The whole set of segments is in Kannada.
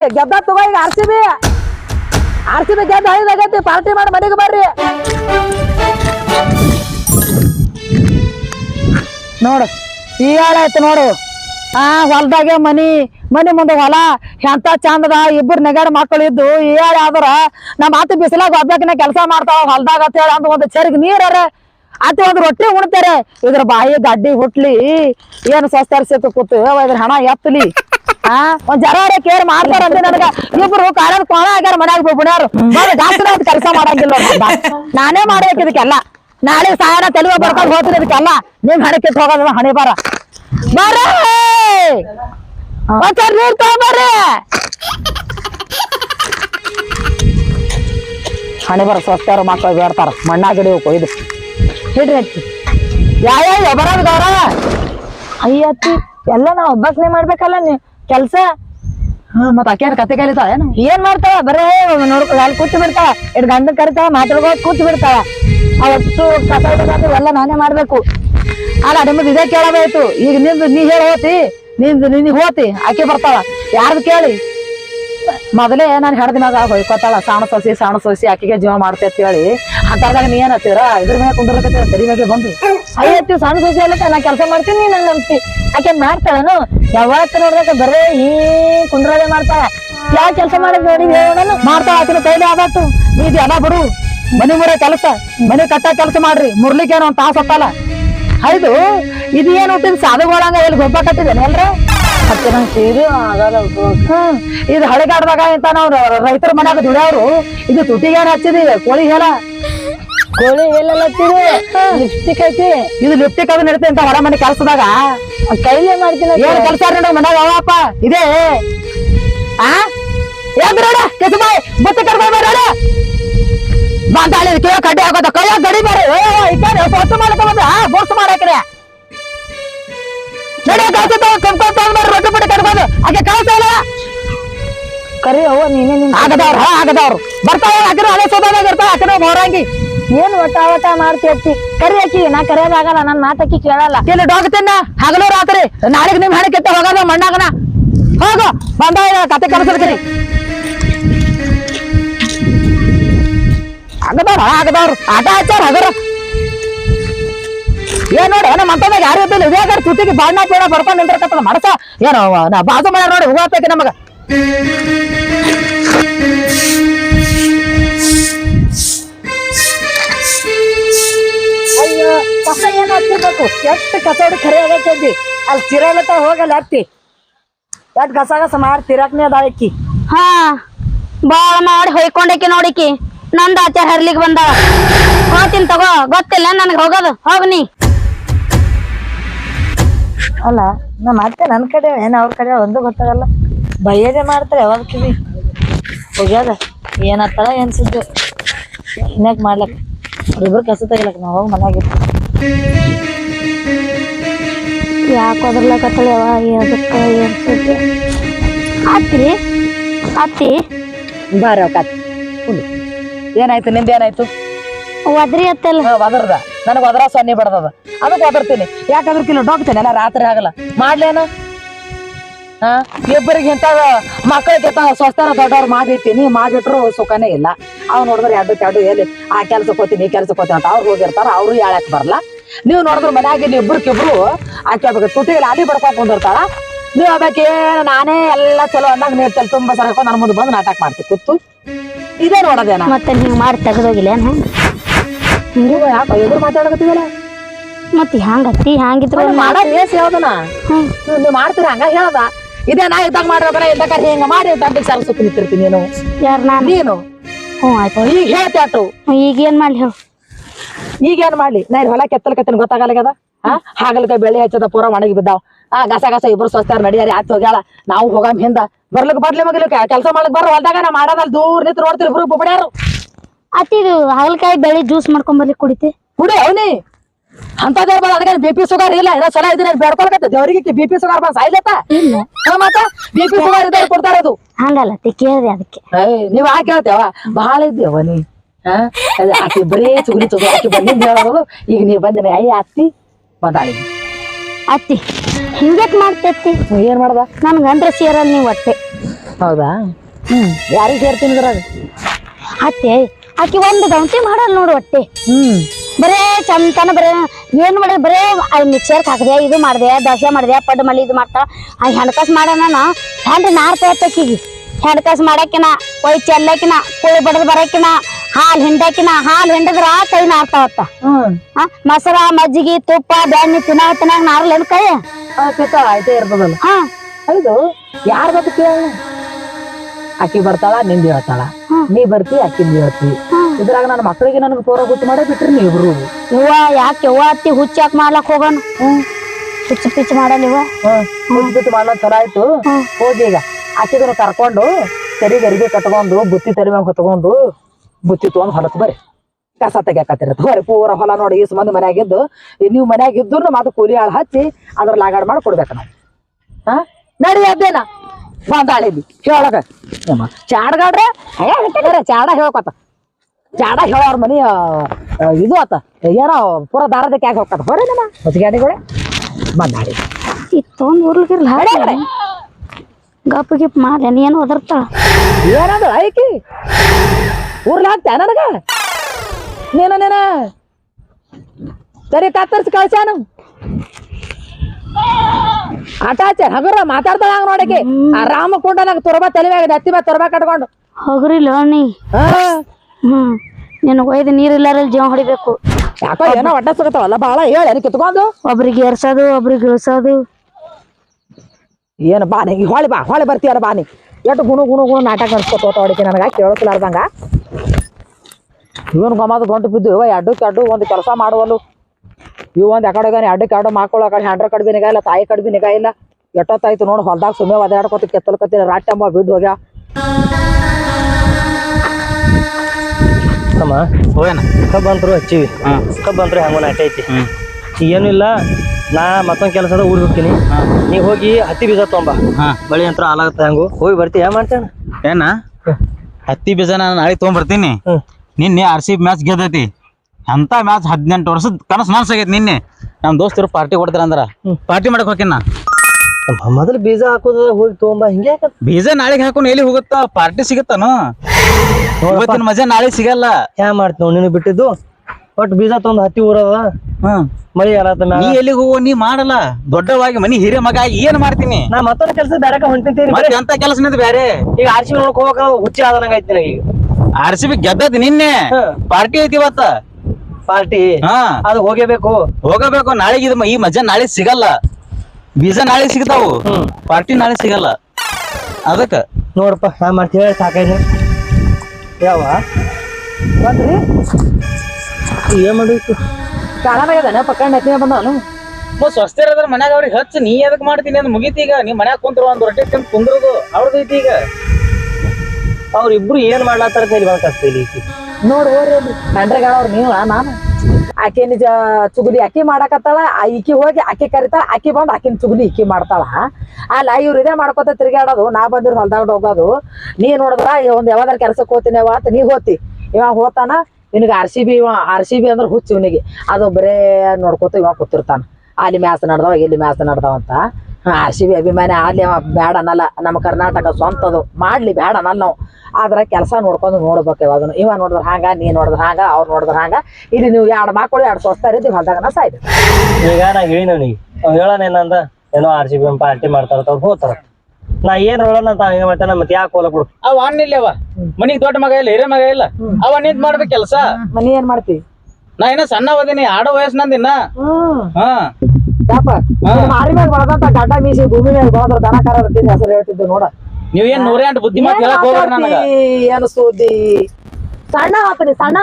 ಗೆದ್ದ ತಗೋ ಈಗ R C B R C B ಗೆದ್ದ ಪಾರ್ಟಿ ಮಾಡಿ ಮನೆಗೆ ಬರ್ರಿ. ನೋಡು, ಈ ಆಯ್ತು ನೋಡು. ಆ ಹೊಲ್ದಾಗೆ ಮನಿ ಮನಿ ಮುಂದೆ ಹೊಲ, ಎಂತ ಚಂದದ ಇಬ್ಬರು ನೆಗಾಡ ಮಕ್ಕಳು ಇದ್ದು ಈ ಆದ್ರ ನಮ್ಮ ಅತ್ತೆ ಬಿಸಿಲಾಗ ಒಬ್ಬಾಕಿನ ಕೆಲಸ ಮಾಡ್ತಾವ ಹೊಲ್ದಾಗ ಅಂತ ಹೇಳಿ ಅಂದ್ ಒಂದು ಚರಿಗೆ ನೀರರ ಅತ್ತೆ ಒಂದು ರೊಟ್ಟಿ ಉಣ್ತಾರೆ. ಇದ್ರ ಬಾಯಿ ಗಡ್ಡಿ ಹುಟ್ಲಿ. ಏನು ಸ್ವಸ್ಥರಿಸಿತ್ತು ಕೂತು. ಯವ್ವ ಇದ್ರ ಹಣ ಎತ್ತಲಿ. ಆ, ಒಂದ್ ಜರ ಕೇರ್ ಮಾಡ್ತಾರ ಅಂತ ನನಗ ಇಬ್ರು ಕಾಲ ಕೋಣ ಆಗ್ಯಾರ ಮನ್ಯಾಗ ಬುಣ್ಯಾರು ಜಾಸ್ತಿ ಕೆಲಸ ಮಾಡಂಗಿಲ್ಲ ನಾನೇ ಮಾಡ್ಬೇಕು ಇದಕ್ಕೆಲ್ಲ. ನಾಳೆ ಸಾಯನ ತೆಲುವ ಬರ್ಕೊಂಡು ಹೋಗ್ತೀನಿ ಇದಕ್ಕೆಲ್ಲ. ನಿಮ್ ಹಣೆ ಕಿತ್ ಹೋಗೋದ ಹಣೆ ಬರ. ಬರ್ರಿ! ಒಂದ್ ಸ್ವಲ್ಪ ನೀರ್ ತಗೊಂಬರ್ರಿ ಹಣೆ ಬರ ಸ್ವಸ್ಥರು ಮಕ್ಕಳು ಬೇಡ್ತಾರ. ಮಣ್ಣಾಗ ಹಿಡಿಯು ಕೊಯ್ದು ಹಿಡ್ರಿ ಅತ್ತಿ ಯಾವ ಬರೋದು ಗೌರವ ಅಯ್ಯತ್ತಿ ಎಲ್ಲ ನಾವ್ ಒಬ್ಬಕ್ನೆ ಮಾಡ್ಬೇಕಲ್ಲ ನೀ ಕೆಲ್ಸ? ಮತ್ತ ಅಕ್ಕೇನ್ ಕತೆ ಕಲಿತಾವ ಏನು? ಏನ್ ಮಾಡ್ತಾವ? ಬರೇ ನೋಡ್ಕೊ ಅಲ್ಲಿ ಕೂತ್ ಬಿಡ್ತಾವ ಇಡ್ ಗಂಡ ಕರಿತಾವ ಮಾತಾಡ್ಕೋತ ಕೂತ್ ಬಿಡ್ತಾವ ಅವತ್ತು ಹಿಡಿದು ಎಲ್ಲ ನಾನೇ ಮಾಡ್ಬೇಕು. ಅಲ್ಲ ನಿಮ್ಮದು ಇದೇ ಕೇಳಬೇಕು ಈಗ ನಿಂದು ನೀ ಹೇಳಿ ಹೋತಿ ನಿಂದು ನೀ ಹೋತಿ ಆಕೆ ಬರ್ತಾವ ಯಾರ್ದು ಕೇಳಿ? ಮೊದಲೇ ನಾನು ಮ್ಯಾಗ ಹೊಯ್ಕೋತಾಳ ಸಾಣ ಸೋಸಿ ಸಾಣ ಸೋಸಿ ಆಕೆಗೆ ಜೀವ ಮಾಡ್ತೆ ಅಂತ ಹೇಳಿ. ಅಂತರ್ದಾಗ ನೀ ಏನ್ ಹತ್ತೀರ? ಇದ್ರ ಮೇಲೆ ಕುಂದ್ರಕತ್ತೀರ ತಲೆ ಮ್ಯಾಗೆ ಬಂದು ಅಯ್ಯತ್ತಿ ಸಾಣ ಸೋಸಿ ಅಲ್ಲ ನಾ ಕೆಲಸ ಮಾಡ್ತೀನಿ ನೀನ್ ಅಂತಿ. ಆಕೆ ಮಾಡ್ತಾಳನು? ಯಾವತ್ತ ನೋಡ್ದಾಗ ಬರೇ ಈ ಕುಂದ್ರದೇ ಮಾಡ್ತಾಳ. ಯಾವ ಕೆಲಸ ಮಾಡಿದ್ ನೋಡಿ ಹೇಳೋಣ ಮಾಡ್ತಾಳ ಆಕಿನ ಕೈಲಿ ಆದಾತು. ನೀದಿ ಅದ ಬಿಡು. ಮನೆ ಮುರ ಕೆಲಸ. ಮನೆ ಕಟ್ಟ ಕೆಲಸ ಮಾಡ್ರಿ. ಮುರ್ಲಿಕ್ಕೆ ಏನೋ ಒಂದು ತಾಸ ಹೊತ್ತಲ್ಲ. ಹೌದು, ಇದೇನು ಸಾಧುಗಳಂಗ ಎಲ್ಲಿ ಗೊಬ್ಬ ಕಟ್ಟಿದ್ದೇನೆ ಎಲ್ರ ಸೀರೆ ಆಗಲ್ಲ ಇದು ಹಳೆಗಾಡ್ದಾಗ ಅಂತ ನಾವು ರೈತರ ಮನ್ಯಾಗ ದುಡಿಯವ್ರು ಇದು ತುಟಿಗೆ ಏನ್ ಹಚ್ಚಿದಿ ಕೋಳಿ ಹೇಳ. ಕೋಳಿ ಹೇಳಲ್ಲ ಹಚ್ಚಿದಿ? ಲಿಪ್ಸ್ಟಿಕ್ ಐತಿ. ಇದು ಲಿಪ್ಸ್ಟಿಕ್ ಅದು ನಡೀತಿ ಅಂತ ಹೊರ ಮನೆ ಕೆಲ್ಸದಾಗ. ಕೈಲೇ ಮಾಡ್ತೀನಿ ಏನ್ ಕೆಲಸ ನೋಡ ಮನ್ಯಾಗ ಅವಪ್ಪ ಇದೇ. ಆ? ಯಾವ್ದು ನೋಡ ಕೆಸಬಾಯ್ ಬುತ್ತಿ ಕರ್ಕೊಂಡ್ ಕಡ್ಡಿ ಹಾಕೋದ. ಕೈಯಾಗ ಗಡಿ ಬೇರೆ ಸ್ವಚ್ಛ ಬಂದ ಬೋರ್ಸ್ ಮಾಡಕ್ರೆ ಕರಿ ಅವ್ವ ನೀನೇ ನಿನ್ ಆಗದವ್ರ ಆಗದವ್ರು. ಬರ್ತಾವ ಆಕಿನ ಅದೇ ಸೋದಾಗ ಇರ್ತಾವ ಆಕಿನ ಹೋರಂಗಿ ಏನ್ ಒಟ್ಟ ಒಟ್ಟ ಮಾಡ್ತಿ ಕರಿ ಅಕ್ಕಿ ನಾ ಕರೆಯೋದಾಗಲ್ಲ ನನ್ ಮಾತಕ್ಕಿ ಕೇಳಲ್ಲ. ಇಲ್ಲಿ ಡಾಗ್ ತಿನ್ನ. ಹಗಲು ರಾತ್ರಿ ನಾಳೆಗ್ ನಿಮ್ ಹಣ ಕೆತ್ತ ಹೋಗದ ಮಣ್ಣಾಗನ? ಹೋಗು ಬಂದ ಕತೆ ಕನಸಲ್ಕರಿ ಆಗದವ್ರ ಆಗದವ್ರು. ಆಟ ಹಚ್ಚಾರ ಹಗರ. ಏನ್ ನೋಡಿ ನಮ್ಮ ಅಂತದಾಗ ಯಾರು ಇದ್ದಿಲ್ಲ. ಇದೇ ತುಟಿಗೆ ಬಾಣ್ಣ ಪೇಡ ಬರ್ಕೊಂಡು ನಿಂತಿರ್ಕತ್ತದ ಮಡಸ ಏನೋ, ನಾ ಬಾಜು ಮನೆ ನೋಡಿ ಹೋಗತ್ತೈತಿ ನಮಗ. ಅಯ್ಯೋ ಎಷ್ಟು ಕಸೋಡು ಖರೆ ಆಗೈತಿ ಅಲ್ಲಿ ಚಿರಲತ್ತ ಹೋಗಲ್ಲ ಹತ್ತಿ ಎಷ್ಟ್ ಕಸ ಕಸ ಮಾಡಿ ತಿರಕ್ನೆ ಅದಾಳಕ್ಕಿ ಹಾ, ಬಾಳ ಮಾಡಿ ಹೊಯ್ಕೊಂಡಕ್ಕೆ ನೋಡಿಕಿ. ನಂದ ಆಚಾರ ಹರ್ಲಿಕ್ ಬಂದ ಹೋಗ್ತೀನಿ ತಗೋ, ಗೊತ್ತಿಲ್ಲ, ನನಗೆ ಹೋಗೋದು. ಹೋಗ್ ನೀ. ಅಲ್ಲ ನಮ್ಮ ಅತ್ತೆ ನನ್ನ ಕಡೆ ಏನು ಅವ್ರ ಕಡೆ ಒಂದು ಗೊತ್ತಾಗಲ್ಲ. ಬಯ್ಯದೆ ಮಾಡ್ತಾರೆ ಯಾವಾಗ ಕಿವಿ. ಹೋಗ್ಯಾದ. ಏನತ್ತಾಳ ಏನ್ ಸುದ್ದಿ? ಇನ್ಯಾಕ್ ಮಾಡ್ಲಕ್? ಇಬ್ರು ಕಸ ತೆಗಿಲಕ್ ನಾವು ಹೋಗಿ ಮನ್ಯಾಗ ಯಾಕೆ ಒದರ್ಲಕತ್ತಳ ಯಾವ ಅದಕ್ಕ ಏನ್ ಸುದ್ದಿ? ಅತ್ತಿ ಅತ್ತಿ ಬಾರ ಏನಾಯ್ತು ನಿಂದ ಏನಾಯ್ತು? ಒದ್ರಿ ಅತ್ತಲ್ಲ. ಹಾ, ಒದರ್ದ. ನನಗ್ ಒದರ ಸೊನ್ನೆ ಬಡದದ. ಅದಕ್ಕೆ ಒದರ್ತೀನಿ. ಯಾಕಂದ್ರೆ ಕಿಲೋ ಡೋಗ್ತೇನೆ ಅಲ್ಲ ರಾತ್ರಿ ಆಗಲ್ಲ. ಮಾಡ್ಲೇನ? ಹಾ? ಇಬ್ಬರಿಗೆ ಇಂತ ಮಕ್ಕಳಿಗೆ ಸ್ವಸ್ಥರ ದೊಡ್ಡವ್ರು ಮಾಡಿರ್ತೀನಿ ಮಾಡಿಟ್ರು ಸುಖನೇ ಇಲ್ಲ. ಅವ್ ನೋಡಿದ್ರೆ ಎರಡು ಕೆಡು ಎಲ್ಲಿ ಆ ಕೆಲ್ಸಕ್ಕೆ ಹೋಗ್ತೀನಿ ಈ ಕೆಲ್ಸಕ್ಕೆ ಹೋಗ್ತೀನಿ ಅಂತ ಅವ್ರು ಹೋಗಿರ್ತಾರ ಅವ್ರು ಹೇಳಕ್ ಬರಲ್ಲ. ನೀವು ನೋಡಿದ್ರೆ ಮನ್ಯಾಗ ಇಲ್ಲಿ ಕಿಬ್ರು ಆಕೆ ಬೇಕು ತುಟಿಗೆ ಅಲ್ಲಿ ಬಡ್ಕೊಂಡ್ ಕುಂದಿರ್ತಾಳ. ನೀವು ಅದಕ್ಕೆ ನಾನೇ ಎಲ್ಲ ಚಲೋ ಅಂದಾಗ ನೀರ್ ತಲೆ ತುಂಬಾ ಸರಕು ನನ್ನ ಮುಂದೆ ಬಂದು ನಾಟಕ ಮಾಡ್ತಿ ಕೂತು. ಇದೇ ನೋಡೋದೇನ? ಮತ್ತೆ ನೀವು ಮಾಡಿ ತೆಗ್ದೋಗಿಲ್ಲ ನೀವು ಯಾಕೆ ಎದುರು ಮಾತಾಡಕತ್ತೀವಲ್ಲ ಮತ್ ಹ್ಯಾಂಗ ಅತ್ತಿ ಹ್ಯಾಂಗಿದ್ರು ಮಾಡೋ ರೇಸ್ ಯಾವ್ದನ. ನೀವು ಮಾಡ್ತೀರ ಹಂಗ? ಹೇಳ್ದ. ಇದೇ ನಾ ಇದ್ದಾಗ ಮಾಡ್ಬೇಕಾರ ಇದ್ದಾಗ ಹಿಂಗ ಮಾಡಿ ತಂಬಿಗೆ ಸಾಲ ಸುತ್ತ ನಿಂತಿರ್ತೀನಿ ನೀನು. ಯಾರ್ ನಾನು? ನೀನು? ಹ್ಞೂ ಆಯ್ತು. ಈಗ ಹೇಳ್ತಿ ಅಟ್ಟು ಈಗ ಏನು ಮಾಡ್ಲಿ ಹೇಳು? ಈಗ ಏನು ಮಾಡ್ಲಿ? ನಾ ಹೊಲ ಕೆತ್ತಲ್ ಕೆತ್ತಲ್ ಗೊತ್ತಾಗಲ್ಲಾಗ್ಯದ ಹಾ? ಹಾಗಲ್ಕಾಯಿ ಬೆಳೆ ಹಚ್ಚದ ಪೂರ ಒಣಗಿ ಬಿದ್ದಾವ. ಆ ಗಸ ಗಸ ಇಬ್ರು ಸ್ವಸ್ಥಾರ ನಡಿಯಾರಿ ಆತ್ ಹೋಗ್ಯಾಳ. ನಾವು ಹೋಗಮ್ ಹಿಂದ. ಬರ್ಲಿಕ್ ಬರ್ಲಿ ಮಗಿಲಿಕ್ಕೆ ಕೆಲಸ ಮಾಡ್ಲಿಕ್ ಬರ್ರ ಹೊಲ್ದಾಗ ನಾ ಮಾಡೋದಲ್ಲಿ ದೂರ ನಿಂತು ನೋಡ್ತೀರಿ ಇಬ್ರು ಬುಬಡ್ಯಾರು. ಅತ್ತಿ ಇದು ಹಾಗಲಕಾಯಿ ಬೆಳಿ ಜ್ಯೂಸ್ ಮಾಡ್ಕೊಂಡ್ ಬರ್ಲಿ ಕುಡಿತಿ. ಕುಡಿ ಅವನಿ. ಅಂತದೇ ಇರ್ಬೋದು ಅದಕ್ಕೆ ಬಿ ಪಿ ಸುಗಾರ್ ಇಲ್ಲ ಏನೋ ಸಲ ಇದೀನಿ ಬೇಡ್ಕೊಳಕತ್ತೆ. ದೇವರಿಗೆ ಬಿ ಪಿ ಸುಗಾರ್ ಬಂದ್ ಸಾಯ್ಲತ್ತ? ಹಾ ಮತ್ತ? ಬಿ ಪಿ ಸುಗಾರ್ ಇದ್ರೆ ಕೊಡ್ತಾರ ಅದು. ಹಂಗಲ್ಲ ಅತ್ತಿ ಕೇಳಿದೆ ಅದಕ್ಕೆ. ನೀವ್ ಯಾಕೆ ಹೇಳ್ತೇವ ಬಹಳ ಇದ್ದೇವ ನೀ. ಆಕಿ ಬರೀ ಚುಗುರಿ ಚುಗುರಿ ಆಕಿ ಬಂದಿದ್ ಹೇಳೋದು. ಈಗ ನೀವ್ ಬಂದಿನ ಅಯ್ಯ ಅತ್ತಿ ಮಾತಾಡಿ. ಅತ್ತಿ ಹಿಂಗ್ಯಾಕ್ ಮಾಡ್ತೈತಿ ಏನ್ ಮಾಡ್ದ? ನನ್ಗಂದ್ರ ಸೇರಲ್ ನೀವ್ ಒಟ್ಟೆ ಹೌದಾ? ಹ್ಮ್. ಯಾರಿಗೆ ಸೇರ್ತೀನಿ ಅತ್ತೆ ಆಕಿ ಒಂದು ಗೌಂಟಿ ಮಾಡಲ್ ನೋಡು ಒಟ್ಟೆ ಹ್ಮ್. ಬರೇ ಚಂತನ ಬರೇ ಏನ್ ಮಾಡಿದ್ರೆ ಬರೇ ಮಿಕ್ಸರ್ ಹಾಕಿದೆ ಇದು ಮಾಡಿದೆ ದೋಸೆ ಮಾಡಿದೆ ಪಡ್ ಮಳಿ ಇದು ಮಾಡ್ತಾ ಆ ಹೆಣ್ಕಾಸ್ ಮಾಡೋಣ ಹೆಂಡ್ರಿ ನಾರ್ ಪೇತಕ್ಕಿಗೆ ಹೆಣ್ಕಾಸ್ ಮಾಡಾಕಿನ ಕೊಯ್ ಚೆಲ್ಲಕಿನ ಕುಳಿ ಬಡದ್ ಬರಕಿನ ಹಾಲ್ ಹಿಂಡಕಿನ ಹಾಲ್ ಹಿಂಡದ್ರ ಕೈ ನಾರ್ತಾವತ್ತ ಮೊಸರ ಮಜ್ಜಿಗೆ ತುಪ್ಪ ಬೆಣ್ಣೆ ತಿನ್ನಾಗ ತಿನ್ನಾಗ ನಾರ್ಲೇನ್ ಕೈ? ಆಯ್ತಾ ಇರ್ತದಲ್ಲ ಹಾ. ಹೌದು ಯಾರ್ ಬೇಕು ಕೇಳ ಅಕ್ಕಿ ಬರ್ತಾಳ ನಿಂದ ಹೇಳ್ತಾಳ. ನೀ ಬರ್ತಿ ಅಕ್ಕಿ ಹೇಳ್ತಿ. ಇದ್ರಾಗ ನನ್ನ ಮಕ್ಕಳಿಗೆ ನನಗೆ ಪೂರ ಗುಟ್ಟು ಮಾಡೇ ಬಿಟ್ರಿ ನೀವು ಇಬ್ರು. ಇವ ಯಾಕೆ ಯವ್ವ ಅತ್ತಿ ಹುಚ್ಚ ಯಾಕೆ ಮಾಡ್ಲಕ್ ಹೋಗೋಣ ಹುಚ್ಚ ಪಿಚ್ಚ ಮಾಡಲ್ಲ ಇವ ಮುದ್ ಬಿಟ್ಟು ಮಾಡ್ಲೋ ಚಲೋ ಆಯ್ತು. ಹ್ಮ್. ಹೋಗಿ ಈಗ ಅಕ್ಕಿದನ್ನ ಕರ್ಕೊಂಡು ಸರಿ ಗರಿಗೆ ಕಟ್ಕೊಂಡು ಬುತ್ತಿ ತರಿ ಮ್ಯಾಗ ಹೊತ್ಕೊಂಡು ಬುತ್ತಿ ತೊಗೊಂಡು ಹೊಲಕ್ ಬರ್ರಿ. ಕಸ ತೆಗ್ಯಾಕತ್ತಿರತ್ತ ಬರ್ರಿ ಪೂರ ಹೊಲ ನೋಡಿ ಇಸ್ ಮಂದಿ ಮನ್ಯಾಗಿದ್ದು. ನೀವು ಮನ್ಯಾಗ ಇದ್ದು ಮತ್ತೆ ಕೂಲಿ ಆಳ್ ಹಚ್ಚಿ ಅದ್ರ ಲಾಗಾಡ್ ಮಾಡಿ ಕೊಡ್ಬೇಕು ನಾವು. ಹಾ? ನಡಿ ಅದೇನ? ಬಂದಾಳಿದ್ವಿ ಹೇಳಕ ಚಾಡ್ಗಾಡ್ರೆ? ಚಾಡ ಹೇಳ್ಕೊತ. ಚಾಡ ಹೇಳೋರ್ ಮನಿ ಇದು ಆತ ಏನೋ ಪೂರ ದಾರದಕ್ಕೆ ಯಾಕೆ ಹೋಗ್ತದ. ಹೊರ ನಮ್ಮ ಹೊಸಗಾಡಿಗಳೇ ಇತ್ತೊಂದು ಉರ್ಲ್ಗಿರ್ಲ ಕಡೆ. ಗಪ್ ಗಿಪ್ ಮಾಡ್ದೆ ಏನು ಒದರ್ತಾಳ? ಏನಂದ ಐಕಿ ಊರ್ಲಿ ಹಾಕ್ತ ನನಗ? ನೀನ ನೀನ. ಸರಿ ಕತ್ತರಿಸಿ ಕಳ್ಸ್ಯಾನು. ಆಟ ಹಚ್ಚ ಹಗುರ ಮಾತಾಡ್ತಾಳ ಹಂಗ ನೋಡಕ್ಕೆ. ಆರಾಮ ಕೊಂಡ ನಂಗೆ ತುರ್ಬಾ ತಲೆ ಮ್ಯಾಗ ಹತ್ತಿ ಮ್ಯಾಗ ತುರ್ಬಾ ಕಟ್ಕೊಂಡು. ಹೋಗ್ರಿಲ್ಲ ನೀ ಹಾ. ಹ್ಮ್. ನಿನಗೆ ಒಯ್ದು ನೀರಿಲ್ಲಾರಲ್ಲಿ ಜೀವ ಹೊಡಿಬೇಕು. ಯಾಕೋ ಏನೋ ಒಟ್ಟ ಸಿಗತಾವಲ್ಲ ಬಾಳ ಹೇಳಿ ಕಿತ್ಕೊಂಡು ಒಬ್ರಿಗೆ ಏರ್ಸೋದು ಒಬ್ರಿಗೆ ಇಳಿಸೋದು. ಏನು ಬಾ ನೀ ಹೊಳಿ ಬಾ ಹೊಳಿ ಬರ್ತೀಯಲ್ಲ ಬಾ ನೀ. ಎಷ್ಟು ಗುಣು ಗುಣ ಗುಣು ನಾಟಕ ಅನ್ಸ್ಕೊತ ಹೊಡಿಕೆ ನನಗೆ ಕೇಳಿಸ್ಲಾರ್ದಂಗ ಇವನ್ ಗಮದ ಗಂಟು ಬಿದ್ದು ಇವ ಎಡ್ಡಕ್ಕೆ ಎಡ್ಡು ಒಂದು ಕೆಲಸ ಮಾಡುವಲ್ಲು. ಇವ್ ಒಂದ್ ಎಕಡೆ ಎಡ್ಡಕ್ಕೆ ಎರಡು ಮಕ್ಕಳು ಆ ಕಡೆ ಹ್ಯಾಂಡ್ರ ಕಡ್ಬಿ ನಿಗಾ ಇಲ್ಲ ತಾಯಿ ಕಡ್ಬಿ ನಿಗಾ ಇಲ್ಲ. ಎಷ್ಟೊತ್ತಾಯ್ತು ನೋಡು ಹೊಲ್ದಾಗ ಸುಮ್ಮನೆ ಒದಾಡ್ಕೊತ ಕೆತ್ತಲ್ಕತ್ತೀನಿ ರಾಟ್ಯಮ್ಮ ಬಿದ್ದು ಹೋಗ್ಯ. ಅಮ್ಮ ಹೋಗ್ಯಾನ? ಕಬ್ಬ್ ಅಂತರೂ ಹಚ್ಚಿವಿ. ಕಬ್ಬ್ ಅಂತರೂ ಹೆಂಗೋ ನಾಟಿ ಐತಿ. ಏನಿಲ್ಲ ನಾ ಮತ್ತೊಂದ್ ಕೆಲಸದ ಊರಿಗೆ ಹೋಗ್ತೀನಿ. ನೀ ಹೋಗಿ ಹತ್ತಿ ಬೀಜ ತೊಂಬ ಬಳಿ ಅಂತ ಹಾಲಾಗತ್ತ ಹೆಂಗು. ಹೋಗಿ ಬರ್ತಿ ಮಾಡ್ತೇನ ಏನ? ಹತ್ತಿ ಬೀಜ ನಾನು ನಾಳೆ ತೊಗೊಂಬರ್ತೀನಿ. ನಿನ್ನೆ ಆರ್ ಸಿ ಮ್ಯಾಚ್ ಗೆದ್ದೈತಿ. ಅಂತ ಮ್ಯಾಚ್ ಹದಿನೆಂಟು ವರ್ಷದ ಕನಸು ಆಗೈತಿ ನಿನ್ನೆ. ನಮ್ಮ ದೋಸ್ತರು ಪಾರ್ಟಿ ಕೊಡ್ತಾರ ಅಂದ್ರ. ಪಾರ್ಟಿ ಮಾಡಕ್ ಹೋಗಿನ ಮೊದಲು ಬೀಜ ಹಾಕೋದ ಹೋಗಿ ತೊಗೊಂಬ. ಹಿಂಗೆ ಬೀಜ ನಾಳೆಗೆ ಹಾಕೊಂಡು ಎಲ್ಲಿ ಹೋಗುತ್ತಾ? ಪಾರ್ಟಿ ಸಿಗುತ್ತಾನು? ಇವತ್ತಿನ ಮಜಾ ನಾಳೆ ಸಿಗಲ್ಲ. ಯಾ ಮಾಡ್ತಿ ನೀನು ಬಿಟ್ಟಿದ್ದು? ಒಟ್ ಬೀಜ ತೊಂದ್ ಹತ್ತಿ ಊರದ? ಹ್ಮ್ ಮಳಿ ಆರಾತ ನೀ ಎಲ್ಲಿ ಎಲ್ಲಿಗೆ ಹೋಗೋ ನೀ ಮಾಡಲ್ಲ. ದೊಡ್ಡವಾಗಿ ಮನಿ ಹಿರಿಯ ಮಗ ಆಗಿ ಏನ್ ಮಾಡ್ತೀನಿ? ನಾ ಮತ್ತೊಂದ್ ಕೆಲಸ ಬೇರೆ ಹೊಂಟಿರ್ತೀನಿ ಮತ್ತೆ ಎಂತ ಕೆಲಸ ಬೇರೆ ಈಗ ಆರ್ಸಿ ನೋಡಕ್ ಹೋಗಕ ಹುಚ್ಚಿ ಆದಂಗ ಐತಿ ನನಗೆ ಈಗ. ಆರ್ ಸಿ ಬಿ ಗೆದ್ದದ್ ನಿನ್ನೆ. ಪಾರ್ಟಿ ಐತಿ ಇವತ್ತ. ಪಾರ್ಟಿ? ಹಾ. ಅದು ಹೋಗೇಬೇಕು. ಹೋಗಬೇಕು ನಾಳೆ ಇದು ಈ ಮಜಾ ನಾಳೆ ಸಿಗಲ್ಲ. ಬೀಜ ನಾಳೆ ಸಿಗ್ತಾವು. ಪಾರ್ಟಿ ನಾಳೆ ಸಿಗಲ್ಲ. ಅದಕ್ಕ. ನೋಡಪ್ಪ ನಾ ಮಾಡ್ತೀವಿ ಸಾಕೈತಿ ಯಾವ? ಬಂದ್ರಿ? ಏನ್ ಮಾಡಬೇಕು ಕಾಣನಾಗದಾನೆ ಪಕ್ಕ ನೆತ್ತಿನ ಬಂದವನು ಸ್ವಸ್ಥರ ಅದ್ರ ಮನ್ಯಾಗ ಅವ್ರಿಗೆ ಹಚ್ಚಿ ನೀ ಎದಕ್ಕೆ ಮಾಡ್ತೀನಿ ಅಂತ ಮುಗೀತಿ ಈಗ? ನೀ ಮನ್ಯಾಗ ಕುಂತ್ರು ಒಂದು ರೊಟ್ಟಿ ತಂದು ಕುಂದ್ರದು ಅವ್ರದೈತಿ ಈಗ. ಅವ್ರಿಬ್ರು ಏನ್ ಮಾಡ್ಲಾತಾರ ಕೈಲಿ ಇಲ್ಲಿ ಕಷ್ಟ ಇಲ್ಲಿ ನೋಡ್ ಅವ್ರು ಕಂಡ್ರೆಗಾಳವ್ರ ನೀವ ನಾನು. ಆಕೆ ನಿಜ ಚುಗುಲಿ ಆಕಿ ಮಾಡಾಕತ್ತಾಳ, ಆ ಈಕಿ ಹೋಗಿ ಅಕ್ಕಿ ಕರಿತಾಳ ಅಕ್ಕಿ ಬಂದು ಆಕಿನ ಚುಗುಲಿ ಈಕಿ ಮಾಡ್ತಾಳ. ಅಲ್ಲ, ಇವ್ರು ಇದೇ ಮಾಡ್ಕೊತ ತಿರ್ಗಾಡೋದು ನಾ ಬಂದಿರ್ ಹೊಲ್ದಾಗ ಹೋಗೋದು. ನೀ ನೋಡಿದ್ರ ಒಂದ್ ಯಾವ್ದಾರ ಕೆಲ್ಸಕ್ಕೆ ಹೋಗ್ತೀನಿ ಅವ ಅಂತ ನೀ ಹೋತಿ. ಇವಾಗ ಹೋತಾನ, ನಿನಗೆ ಆರ್ ಸಿ ಬಿ ಇವ, ಆರ್ ಸಿ ಬಿ ಅಂದ್ರೆ ಹುಚ್ಚಿ ಇವನಿಗೆ. ಅದು ಬರೇ ನೋಡ್ಕೋತ ಇವಾಗ ಕೂತಿರ್ತಾನ. ಅಲ್ಲಿ ಮ್ಯಾಚ್ ನಡ್ದಾವ, ಇಲ್ಲಿ ಮ್ಯಾಚ್ ನಡ್ದಾವ ಅಂತ. ಆರ್ ಸಿ ಬಿ ಅಭಿಮಾನಿ ಆಗ್ಲಿ ಅವ ಬ್ಯಾಡ ಅನ್ನಲ್ಲ. ನಮ್ಮ ಕರ್ನಾಟಕ ಸ್ವಂತದು. ಮಾಡ್ಲಿ ಬ್ಯಾಡ ಅನ್ನಲ್ಲ ನಾವು. ಆದ್ರ ಕೆಲಸ ನೋಡ್ಕೊಂಡು ನೋಡ್ಬೇಕು ಇವಾಗ ಇವ ನೋಡಿದ್ರ ಹಾಂಗ ನೀ ನೋಡಿದ್ರ ಹಾಂಗ ಅವ್ರು ನೋಡಿದ್ರ ಹಾಂಗ. ಇಲ್ಲಿ ನೀವು ಎರಡು ಮಕ್ಕಳು ಎರಡು ಸ್ವಸ್ಥ ಇದ್ದೀವಿ ಹೊಲ್ದಾಗ ಸಾಯ್ತು ಈಗ ನಾ ಹೇಳಿನ ನನಗೆ ಅವ್ ಹೇಳೋಣ ಏನಂದ ಏನೋ ಆರ್ ಸಿ ಬಿ ಪಾರ್ಟಿ ಮಾಡ್ತಾರ ಅವ್ರು ಹೋಗ್ತಾರ ನಾ ಏನ್ ಹೇಳೋಣ ಅಂತ ಹಂಗ ಮಾಡ್ತಾನ ಮತ್ತೆ ಯಾಕೆ ಹೋಲ ಕೊಡು ಅವ ಅಣ್ಣ ಇಲ್ಲಿ ಅವ. ಮನಿಗ್ ದೊಡ್ಡ ಮಗ ಇಲ್ಲ ಹಿರಿಯ ಮಗ ಇಲ್ಲ. ಅವ ನಿಂತ್ ಮಾಡ್ಬೇಕು ಕೆಲಸ. ಮನಿ ಏನ್ ಮಾಡ್ತಿ? ನಾ ಇನ್ನ ಸಣ್ಣ ಓದಿನಿ ಆಡೋ ವಯಸ್ಸು ನಂದಿನ್ನ ಹ್ಮ್. ಹಾ. ಮಾರಿ ಮ್ಯಾಗ ಬಳದಂತ ಮೀಸಿ ಭೂಮಿ ಮ್ಯಾಗ ಬಳದ್ರ ದನ ಕರ ಇರ್ತೀನಿ ಹೆಸರು ಹೇಳ್ತಿದ್ದು ನೋಡ. ನೀವ್ ಏನ್ ನೂರೇ ಎಂಟು ಬುದ್ಧಿ ಮಾತು ಹೇಳಕ್ ಹೋಗ್ಬೇಡ್ರಿ ನನಗ. ಏನು ಸುದ್ದಿ ಸಣ್ಣ. ಆತನಿ ಸಣ್ಣ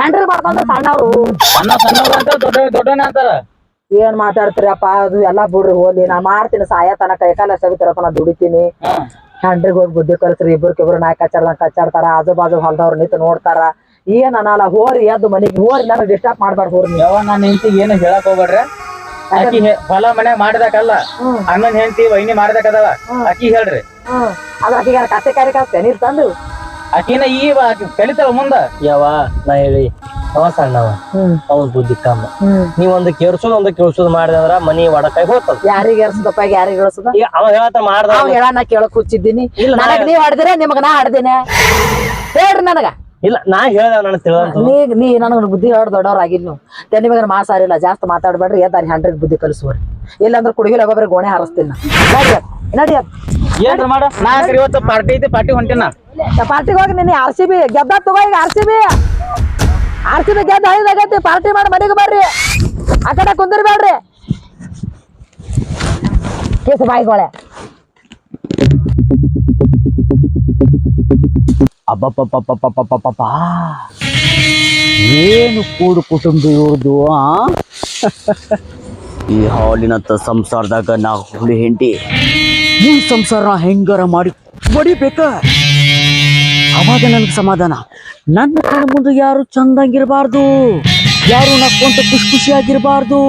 ಹೆಂಡ್ರಿ ಸಣ್ಣವ್ರು. ಸಣ್ಣ ಸಣ್ಣವ್ರು ಅಂತಾರ ದೊಡ್ಡ ಅಂತಾರ. ಏನ್ ಮಾತಾಡ್ತೀರಪ್ಪ ಅದು ಎಲ್ಲಾ ಬಿಡ್ರಿ ಹೋಗ್ಲಿ ನಾ ಮಾಡ್ತೀನಿ ಸಾಯತನ ಕೈಕಾಲ ಸವಿತಿರಪ್ಪ ನಾ ದುಡಿತೀನಿ. ಹಂಡ್ರಿಗೆ ಹೋಗಿ ಬುದ್ಧಿ ಕಲ್ಸ್ರಿ ಇಬ್ರು ನಾಯಿ ಕಚ್ಚಾಡ್ದಂಗ ಕಚ್ಚಾಡ್ತಾರ ಆಜು ಬಾಜು ಹೊಲ್ದವ್ರು ನಿಂತು ನೋಡ್ತಾರ. ಏನ್ ಅನ್ನಲ್ಲ ಹೋರಿ ಅದು ಮನೆಗೆ ಹೋರಿ ನಾನು ಡಿಸ್ಟರ್ಬ್ ಮಾಡ್ಬಾರ್ದು ಹೋರಿ ಯಾವ ಹೆಂಡತಿ ಏನು ಹೇಳಕ್ ಹೋಗ್ಬೇಡ್ರಿ? ಆಕಿ ಹೊಲ ಮನೆ ಮಾಡಿದಾಕಲ್ಲ ಹ್ಮ್. ಅಣ್ಣನ್ ಹೆಂಡತಿ ವೈನಿ ಮಾಡಿದಾಕದವ ಆಕಿ ಹೇಳ್ರಿ. ಅದ್ರ ಆಕಿಗೆ ಕತೆ ಕತ್ತೆ ಕಾರ್ಯ ಕಲ್ತೆ ನೀರ್ ತಂದು. ಆಕಿನ ಈ ಕಲಿತಾವ ಮುಂದ? ಯಾವ ನಾ ಹೇಳಿ ಅವ ಸಣ್ಣವ. ಅವ್ನ ಬುದ್ಧಿ ಕಮ್ಮ. ನೀವ್ ಒಂದು ಕೇರ್ಸೋದ್ ಒಂದು ಕೇಳ್ಸೋದ್ ಮಾಡಿದೆ ಅಂದ್ರ ಮನಿ ಒಡಕಾಯಿ ಹೋಗ್ತದ. ಯಾರಿಗೆ ಎರ್ಸದಪ್ಪ ಯಾರಿಗೆ ಎಳ್ಸದ ಈಗ ಅವ ಹೇಳತ ಮಾಡ್ದ ಹೇಳ ನಾ ಕೇಳಕ್ ಕೂಚಿದ್ದೀನಿ ನನಗ ನೀವ್ ಆಡ್ದಿರ ನಿಮಗ ನಾ ಹಾಡ್ದೇನೆ. ಹೇಳ್ರಿ ನನಗ. ಇಲ್ಲ ನಾ ಹೇಳ್ದ ತಿಳಿದಂತ ನೀ ನೀ ನನಗೆ ಬುದ್ಧಿ ಹೇಳ ದೊಡ್ಡವ್ರಾಗಿದ್ ನೀವು. ನಿಮಗ ಮಾಸಾರಿಲ್ಲ ಜಾಸ್ತಿ ಮಾತಾಡ್ಬೇಡ್ರಿ ಎದ್ದಾರಿ ಹಂಡ್ರೆಡ್ ಬುದ್ಧಿ ಕಲಿಸುವ್ರಿ ಇಲ್ಲಾಂದ್ರೆ ಕುಡುಗಿಲ್ ಒಬ್ಬೊಬ್ರಿಗೆ ಗೋಣೆ ಹಾರಿಸ್ತೀನಿ. ಏನ್ರ ಮಾಡ? ನಾ ಇವತ್ತು ಐತಿ ಪಾರ್ಟಿ ಹೊಂಟಿನ? ಪಾರ್ಟಿಗೆ ಹೋಗಿ ನಿನ್ನೆ ಆರ್ ಸಿ ಬಿ ಗೆದ್ದ ತಗೋ ಈಗ R C B. R C B ಗೆದ್ದ ಐದಾಗೈತಿ ಪಾರ್ಟಿ ಮಾಡಿ ಮನೆಗೆ ಬರ್ರಿ. ಆ ಕಡೆ ಕುಂದಿರ್ಬೇಡ್ರಿ. ಕೇಸ ಬಾಯಿಗೋಳೆ. ಅಬ್ಬಪ್ಪಪ್ಪಪ್ಪಪ್ಪಪ್ಪಪ್ಪ ಏನು ಕೂಡು ಕುಟುಂಬ ಇವ್ರದ್ದು ಈ ಹಾಲಿನಂತ ಸಂಸಾರದಾಗ ನಾ ಹುಳಿ ಹೆಂಡಿ ಈ ಸಂಸಾರ ಹೆಂಗಾರ ಮಾಡಿ ಬಡಿಬೇಕ ಅವಾಗ ನನಗೆ ಸಮಾಧಾನ. ನನ್ನ ಕಣ್ಣ ಮುಂದೆ ಯಾರು ಚಂದಾಗಿರಬಾರ್ದು? ಯಾರು ನಕ್ಕೊಂತ ಖುಷಿ ಖುಷಿಯಾಗಿರಬಾರ್ದು?